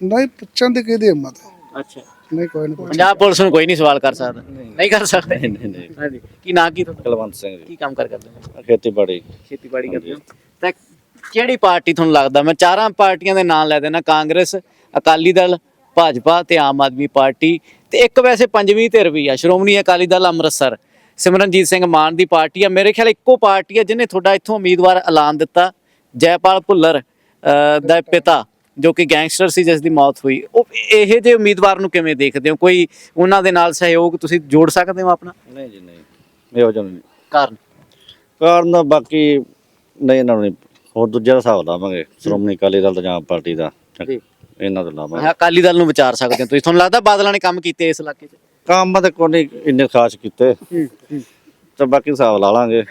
ਨਹੀਂ ਪੁੱਛਣ ਦੀ ਕਿਹਦੀ ਹਿੰਮਤ ਹੈ? ਅੱਛਾ। ਨਹੀਂ ਕੋਈ ਨਹੀਂ ਪੰਜਾਬ ਪੁਲਿਸ ਨੂੰ ਕੋਈ ਨਹੀਂ ਸਵਾਲ ਕਰ ਸਕਦਾ। ਨਹੀਂ ਕਰ ਸਕਦੇ? ਨਹੀਂ ਨਹੀਂ ਹਾਂਜੀ। ਕੀ ਨਾਂ ਕੀ ਤੁਹਾਡਾ? ਕੁਲਵੰਤ ਸਿੰਘ ਜੀ। ਕੀ ਕੰਮ ਕਰ ਕਰਦੇ ਹੋ? ਖੇਤੀਬਾੜੀ। ਖੇਤੀਬਾੜੀ ਕਰਦੇ ਹੋ। ਤਾਂ ਕਿਹੜੀ ਪਾਰਟੀ ਤੁਹਾਨੂੰ ਲੱਗਦਾ? ਮੈਂ ਚਾਰਾਂ ਪਾਰਟੀਆਂ ਦੇ ਨਾਂ ਲੈ ਦੇਣਾ ਕਾਂਗਰਸ ਅਕਾਲੀ ਦਲ ਭਾਜਪਾ ਤੇ ਆਮ ਆਦਮੀ ਪਾਰਟੀ। ਤੇ ਇੱਕ ਵੈਸੇ ਪੰਜਵੀਂ ਧਿਰ ਵੀ ਆ। ਸ਼੍ਰੋਮਣੀ ਅਕਾਲੀ ਦਲ ਅੰਮ੍ਰਿਤਸਰ। ਸਿਮਰਨਜੀਤ ਸਿੰਘ ਮਾਨ ਦੀ ਪਾਰਟੀ ਆ। ਮੇਰੇ ਖਿਆਲ ਇੱਕੋ ਪਾਰਟੀ ਆ ਜਿਹਨੇ ਤੁਹਾਡਾ ਇੱਥੋਂ ਉਮੀਦਵਾਰ ਐਲਾਨ ਦਿੱਤਾ। ਜੈਪਾਲ ਭੁੱਲਰ ਦਾ ਪਿਤਾ ਜੋ ਕਿ ਗੈਂਗਸਟਰ ਸੀ ਜਿਸ ਦੀ ਮੌਤ ਹੋਈ। ਉਹ ਇਹ ਜੇ ਉਮੀਦਵਾਰ ਨੂੰ ਕਿਵੇਂ ਦੇਖਦੇ ਹੋ? ਕੋਈ ਉਹਨਾਂ ਦੇ ਨਾਲ ਸਹਿਯੋਗ ਤੁਸੀਂ ਜੋੜ ਸਕਦੇ ਹੋ ਆਪਣਾ? ਨਹੀਂ ਜੀ ਨਹੀਂ। ਇਹੋ ਜਿਹਾ ਨਹੀਂ। ਕਾਰਨ? ਕਾਰਨ ਬਾਕੀ ਨਹੀਂ ਇਹਨਾਂ ਨੂੰ ਹੋਰ ਦੂਜੇ ਦਾ ਹਿਸਾਬ ਲਾਵਾਂਗੇ। ਸ਼੍ਰੋਮਣੀ ਅਕਾਲੀ ਦਲ ਦਾ ਜਾਂ ਪਾਰਟੀ ਦਾ। ਜੀ। ਇਹਨਾਂ ਦਾ ਲਾਵਾਂਗੇ। ਅਕਾਲੀ ਦਲ ਨੂੰ ਵਿਚਾਰ ਸਕਦੇ ਹੋ ਤੁਸੀਂ। ਤੁਹਾਨੂੰ ਲੱਗਦਾ ਬਾਦਲਾਂ ਨੇ ਕੰਮ ਕੀਤੇ ਇਸ ਇਲਾਕੇ 'ਚ? ਕੰਮ ਤਾਂ ਕੋਈ ਨਹੀਂ ਇੰਨੇ ਖਾਸ ਕੀਤੇ। ਤੇ ਬਾਕੀ ਹਿਸਾਬ ਲਾ ਲਾਂਗੇ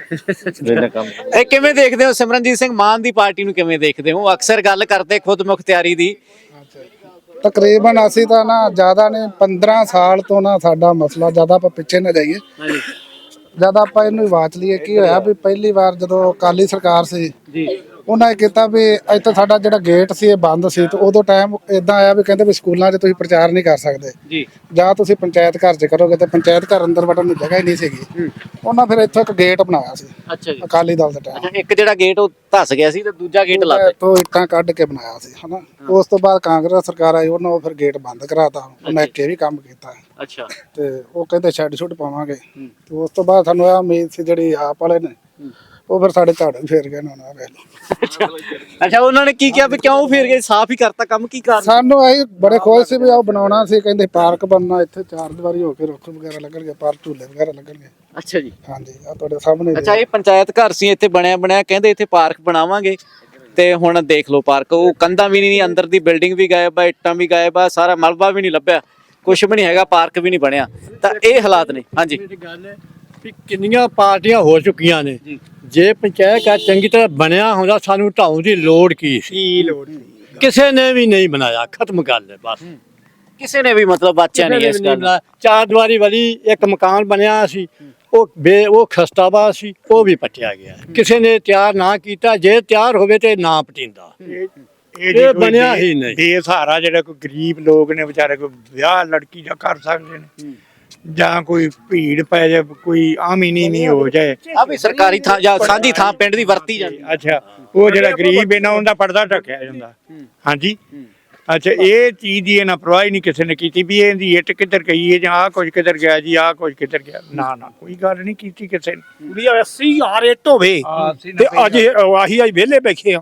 ਜਿੰਨੇ ਕੰਮ ਇਹ ਕਿਵੇਂ ਦੇਖਦੇ ਹੋ? ਸਿਮਰਨਜੀਤ ਸਿੰਘ ਮਾਨ ਦੀ ਪਾਰਟੀ ਨੂੰ ਕਿਵੇਂ ਦੇਖਦੇ ਹੋ? ਅਕਸਰ ਗੱਲ ਕਰਦੇ ਖੁਦ ਮੁਖਤਿਆਰੀ ਦੀ। ਤਕਰੀਬਨ ਅਸੀਂ ਤਾਂ ਨਾ ਜ਼ਿਆਦਾ ਨੇ 15 ਸਾਲ ਤੋਂ ਨਾ ਸਾਡਾ ਮਸਲਾ ਜ਼ਿਆਦਾ ਆਪਾਂ ਪਿੱਛੇ ਨਾ ਜਾਈਏ। ਹਾਂਜੀ। ਜਦ ਆਪਾਂ ਇਹਨੂੰ ਵਾਚ ਲਈਏ ਕੀ ਹੋਇਆ ਵੀ ਪਹਿਲੀ ਵਾਰ ਜਦੋਂ ਅਕਾਲੀ ਸਰਕਾਰ ਸੀ ਜੀ। ਉਹਨਾਂ ਨੇ ਕੀਤਾ ਵੀ ਇੱਥੇ ਸਾਡਾ ਜਿਹੜਾ ਗੇਟ ਸੀ ਇਹ ਬੰਦ ਸੀ ਤੇ ਉਦੋਂ ਟਾਈਮ ਇਦਾਂ ਆਇਆ ਵੀ ਕਹਿੰਦੇ ਵੀ ਸਕੂਲਾਂ 'ਚ ਤੁਸੀਂ ਪ੍ਰਚਾਰ ਨਹੀਂ ਕਰ ਸਕਦੇ। ਜੀ। ਜਾਂ ਤੁਸੀਂ ਪੰਚਾਇਤ ਘਰ 'ਚ ਕਰੋਗੇ ਤੇ ਪੰਚਾਇਤ ਘਰ ਅੰਦਰ ਵੜਨ ਨੂੰ ਜਗ੍ਹਾ ਹੀ ਨਹੀਂ ਸੀਗੀ। ਉਹਨਾਂ ਫਿਰ ਇੱਥੇ ਇੱਕ ਗੇਟ ਬਣਾਇਆ ਸੀ ਅੱਛਾ ਜੀ। ਅਕਾਲੀ ਦਲ ਦੇ ਟਾਈਮ ਇੱਕ ਜਿਹੜਾ ਗੇਟ ਉਹ ਧੱਸ ਗਿਆ ਸੀ ਤੇ ਦੂਜਾ ਗੇਟ ਲਾਤਾ। ਤੋਂ ਇੱਟਾਂ ਕੱਢ ਕੇ ਬਣਾਇਆ ਸੀ ਹਨਾ। ਉਸ ਤੋਂ ਬਾਅਦ ਕਾਂਗਰਸ ਸਰਕਾਰ ਆਈ ਉਹਨਾਂ ਉਹ ਫਿਰ ਗੇਟ ਬੰਦ ਕਰਾਤਾ। ਉਹਨਾਂ ਇੱਕ ਇਹ ਵੀ ਕੰਮ ਕੀਤਾ। ਅੱਛਾ। ਤੇ ਉਹ ਕਹਿੰਦੇ ਸ਼ੈੱਡ ਸ਼ੁੱਡ ਪਾਵਾਂਗੇ ਤੇ ਉਸ ਤੋਂ ਬਾਅਦ ਸਾਨੂੰ ਇਹ ਉਮੀਦ ਸੀ ਜਿਹੜੀ ਆਪ ਵਾਲੇ ਨੇ ਉਹ ਫਿਰ ਸਾਡੇ ਝਾੜੂ ਵੀ ਫੇਰ ਗਏ ਨਾ ਉਹਨਾਂ ਵੇਖ ਲਓ। ਅੱਛਾ ਉਹਨਾਂ ਨੇ ਕੀ ਕਿਹਾ ਵੀ ਕਿਉਂ ਫੇਰ ਗਏ? ਸਾਫ਼ ਹੀ ਕਰਤਾ ਕੰਮ ਕੀ ਕਾਰਨ? ਸਾਨੂੰ ਅਸੀਂ ਬੜੇ ਖੁਸ਼ ਸੀ ਵੀ ਉਹ ਬਣਾਉਣਾ ਸੀ ਕਹਿੰਦੇ ਪਾਰਕ ਬਣਨਾ ਇੱਥੇ ਚਾਰ ਦੀਵਾਰੀ ਹੋ ਕੇ ਰੁੱਖ ਵਗੈਰਾ ਲੱਗਣਗੇ ਪਾਰਕ ਝੂਲੇ ਵਗੈਰਾ ਲੱਗਣਗੇ। ਅੱਛਾ ਜੀ। ਹਾਂਜੀ ਆ ਤੁਹਾਡੇ ਸਾਹਮਣੇ। ਅੱਛਾ ਇਹ ਪੰਚਾਇਤ ਘਰ ਸੀ ਇੱਥੇ ਬਣਿਆ ਬਣਿਆ ਕਹਿੰਦੇ ਇੱਥੇ ਪਾਰਕ ਬਣਾਵਾਂਗੇ। ਤੇ ਹੁਣ ਦੇਖ ਲਓ ਪਾਰਕ ਉਹ ਕੰਧਾਂ ਵੀ ਨਹੀਂ ਅੰਦਰ ਦੀ ਬਿਲਡਿੰਗ ਵੀ ਗਾਇਬ ਆ ਇੱਟਾਂ ਵੀ ਗਾਇਬ ਆ ਸਾਰਾ ਮਲਬਾ ਵੀ ਨਹੀਂ ਲੱਭਿਆ। ਕੁਝ ਵੀ ਨਹੀਂ ਹੈਗਾ ਪਾਰਕ ਵੀ ਨਹੀਂ ਬਣਿਆ। ਤਾਂ ਇਹ ਹਾਲਾਤ ਨੇ ਹਾਂਜੀ। ਮੇਰੀ ਗੱਲ ਹੈ ਵੀ ਕਿੰਨੀਆਂ ਪਾਰਟੀਆਂ ਹੋ ਚੁੱਕੀਆਂ ਨੇ। ਜੀ। ਜੇ ਪੰਚਾਇਤ ਘਰ ਚੰਗੀ ਤਰ੍ਹਾਂ ਬਣਿਆ ਹੁੰਦਾ ਸਾਨੂੰ ਢਾਉਣ ਦੀ ਲੋੜ ਕੀ ਸੀ? ਕੀ ਲੋੜ ਕਿਸੇ ਨੇ ਵੀ ਨਹੀਂ ਬਣਾਇਆ ਖਤਮ ਗੱਲ ਹੈ ਬਸ। ਕਿਸੇ ਨੇ ਵੀ ਮਤਲਬ ਬਾਚਿਆ ਨਹੀਂ ਇਸ ਗੱਲ ਨੂੰ। ਚਾਰ ਦੀਵਾਰੀ ਵਾਲੀ ਇੱਕ ਮਕਾਨ ਬਣਿਆ ਸੀ ਉਹ ਬੇ ਉਹ ਖਸਤਾਬਾਦ ਸੀ ਉਹ ਵੀ ਪੱਟਿਆ ਗਿਆ। ਕਿਸੇ ਨੇ ਤਿਆਰ ਨਾ ਕੀਤਾ ਜੇ ਤਿਆਰ ਹੋਵੇ ਤੇ ਨਾ ਪਟਿੰਦਾ। ਇਹ ਇਹ ਜੀ ਬਣਿਆ ਹੀ ਨਹੀਂ। ਬੇਸਹਾਰਾ ਜਿਹੜਾ ਕੋਈ ਗਰੀਬ ਲੋਕ ਨੇ ਵਿਚਾਰੇ ਕੋਈ ਵਿਆਹ ਲੜਕੀ ਦਾ ਕਰ ਸਕਦੇ ਨੇ। ਜਾਂ ਕੋਈ ਭੀੜ ਪੈ ਜਾਏ ਕੋਈ ਆਮੀਨੀ ਨਹੀਂ ਹੋ ਜਾਏ। ਆ ਵੀ ਸਰਕਾਰੀ ਥਾਂ ਜਾਂ ਸਾਂਝੀ ਥਾਂ ਪਿੰਡ ਦੀ ਵਰਤੀ ਜਾਂਦੀ ਅੱਛਾ ਉਹ ਜਿਹੜਾ ਗਰੀਬ ਹੈ ਨਾ ਉਹਦਾ ਪਰਦਾ ਢੱਕਿਆ ਜਾਂਦਾ। ਹਾਂਜੀ? ਅੱਛਾ ਇਹ ਚੀਜ਼ ਦੀ ਇਹਨਾਂ ਪਰਵਾਹ ਨਹੀਂ ਕਿਸੇ ਨੇ ਕੀਤੀ ਵੀ ਇਹਦੀ ਇੱਟ ਕਿੱਧਰ ਗਈ ਹੈ ਜਾਂ ਆਹ ਕੁਝ ਕਿੱਧਰ ਗਿਆ ਜੀ ਆਹ ਕੁਝ ਕਿੱਧਰ ਗਿਆ। ਨਾ ਨਾ ਕੋਈ ਗੱਲ ਨਹੀਂ ਕੀਤੀ ਕਿਸੇ ਨੇ। ਵੀ 80 ਹਜ਼ਾਰ ਇੱਟ ਹੋਵੇ ਤੇ ਅੱਜ ਇਹ- ਆਹੀ ਵਿਹਲੇ ਬੈਠੇ ਆ।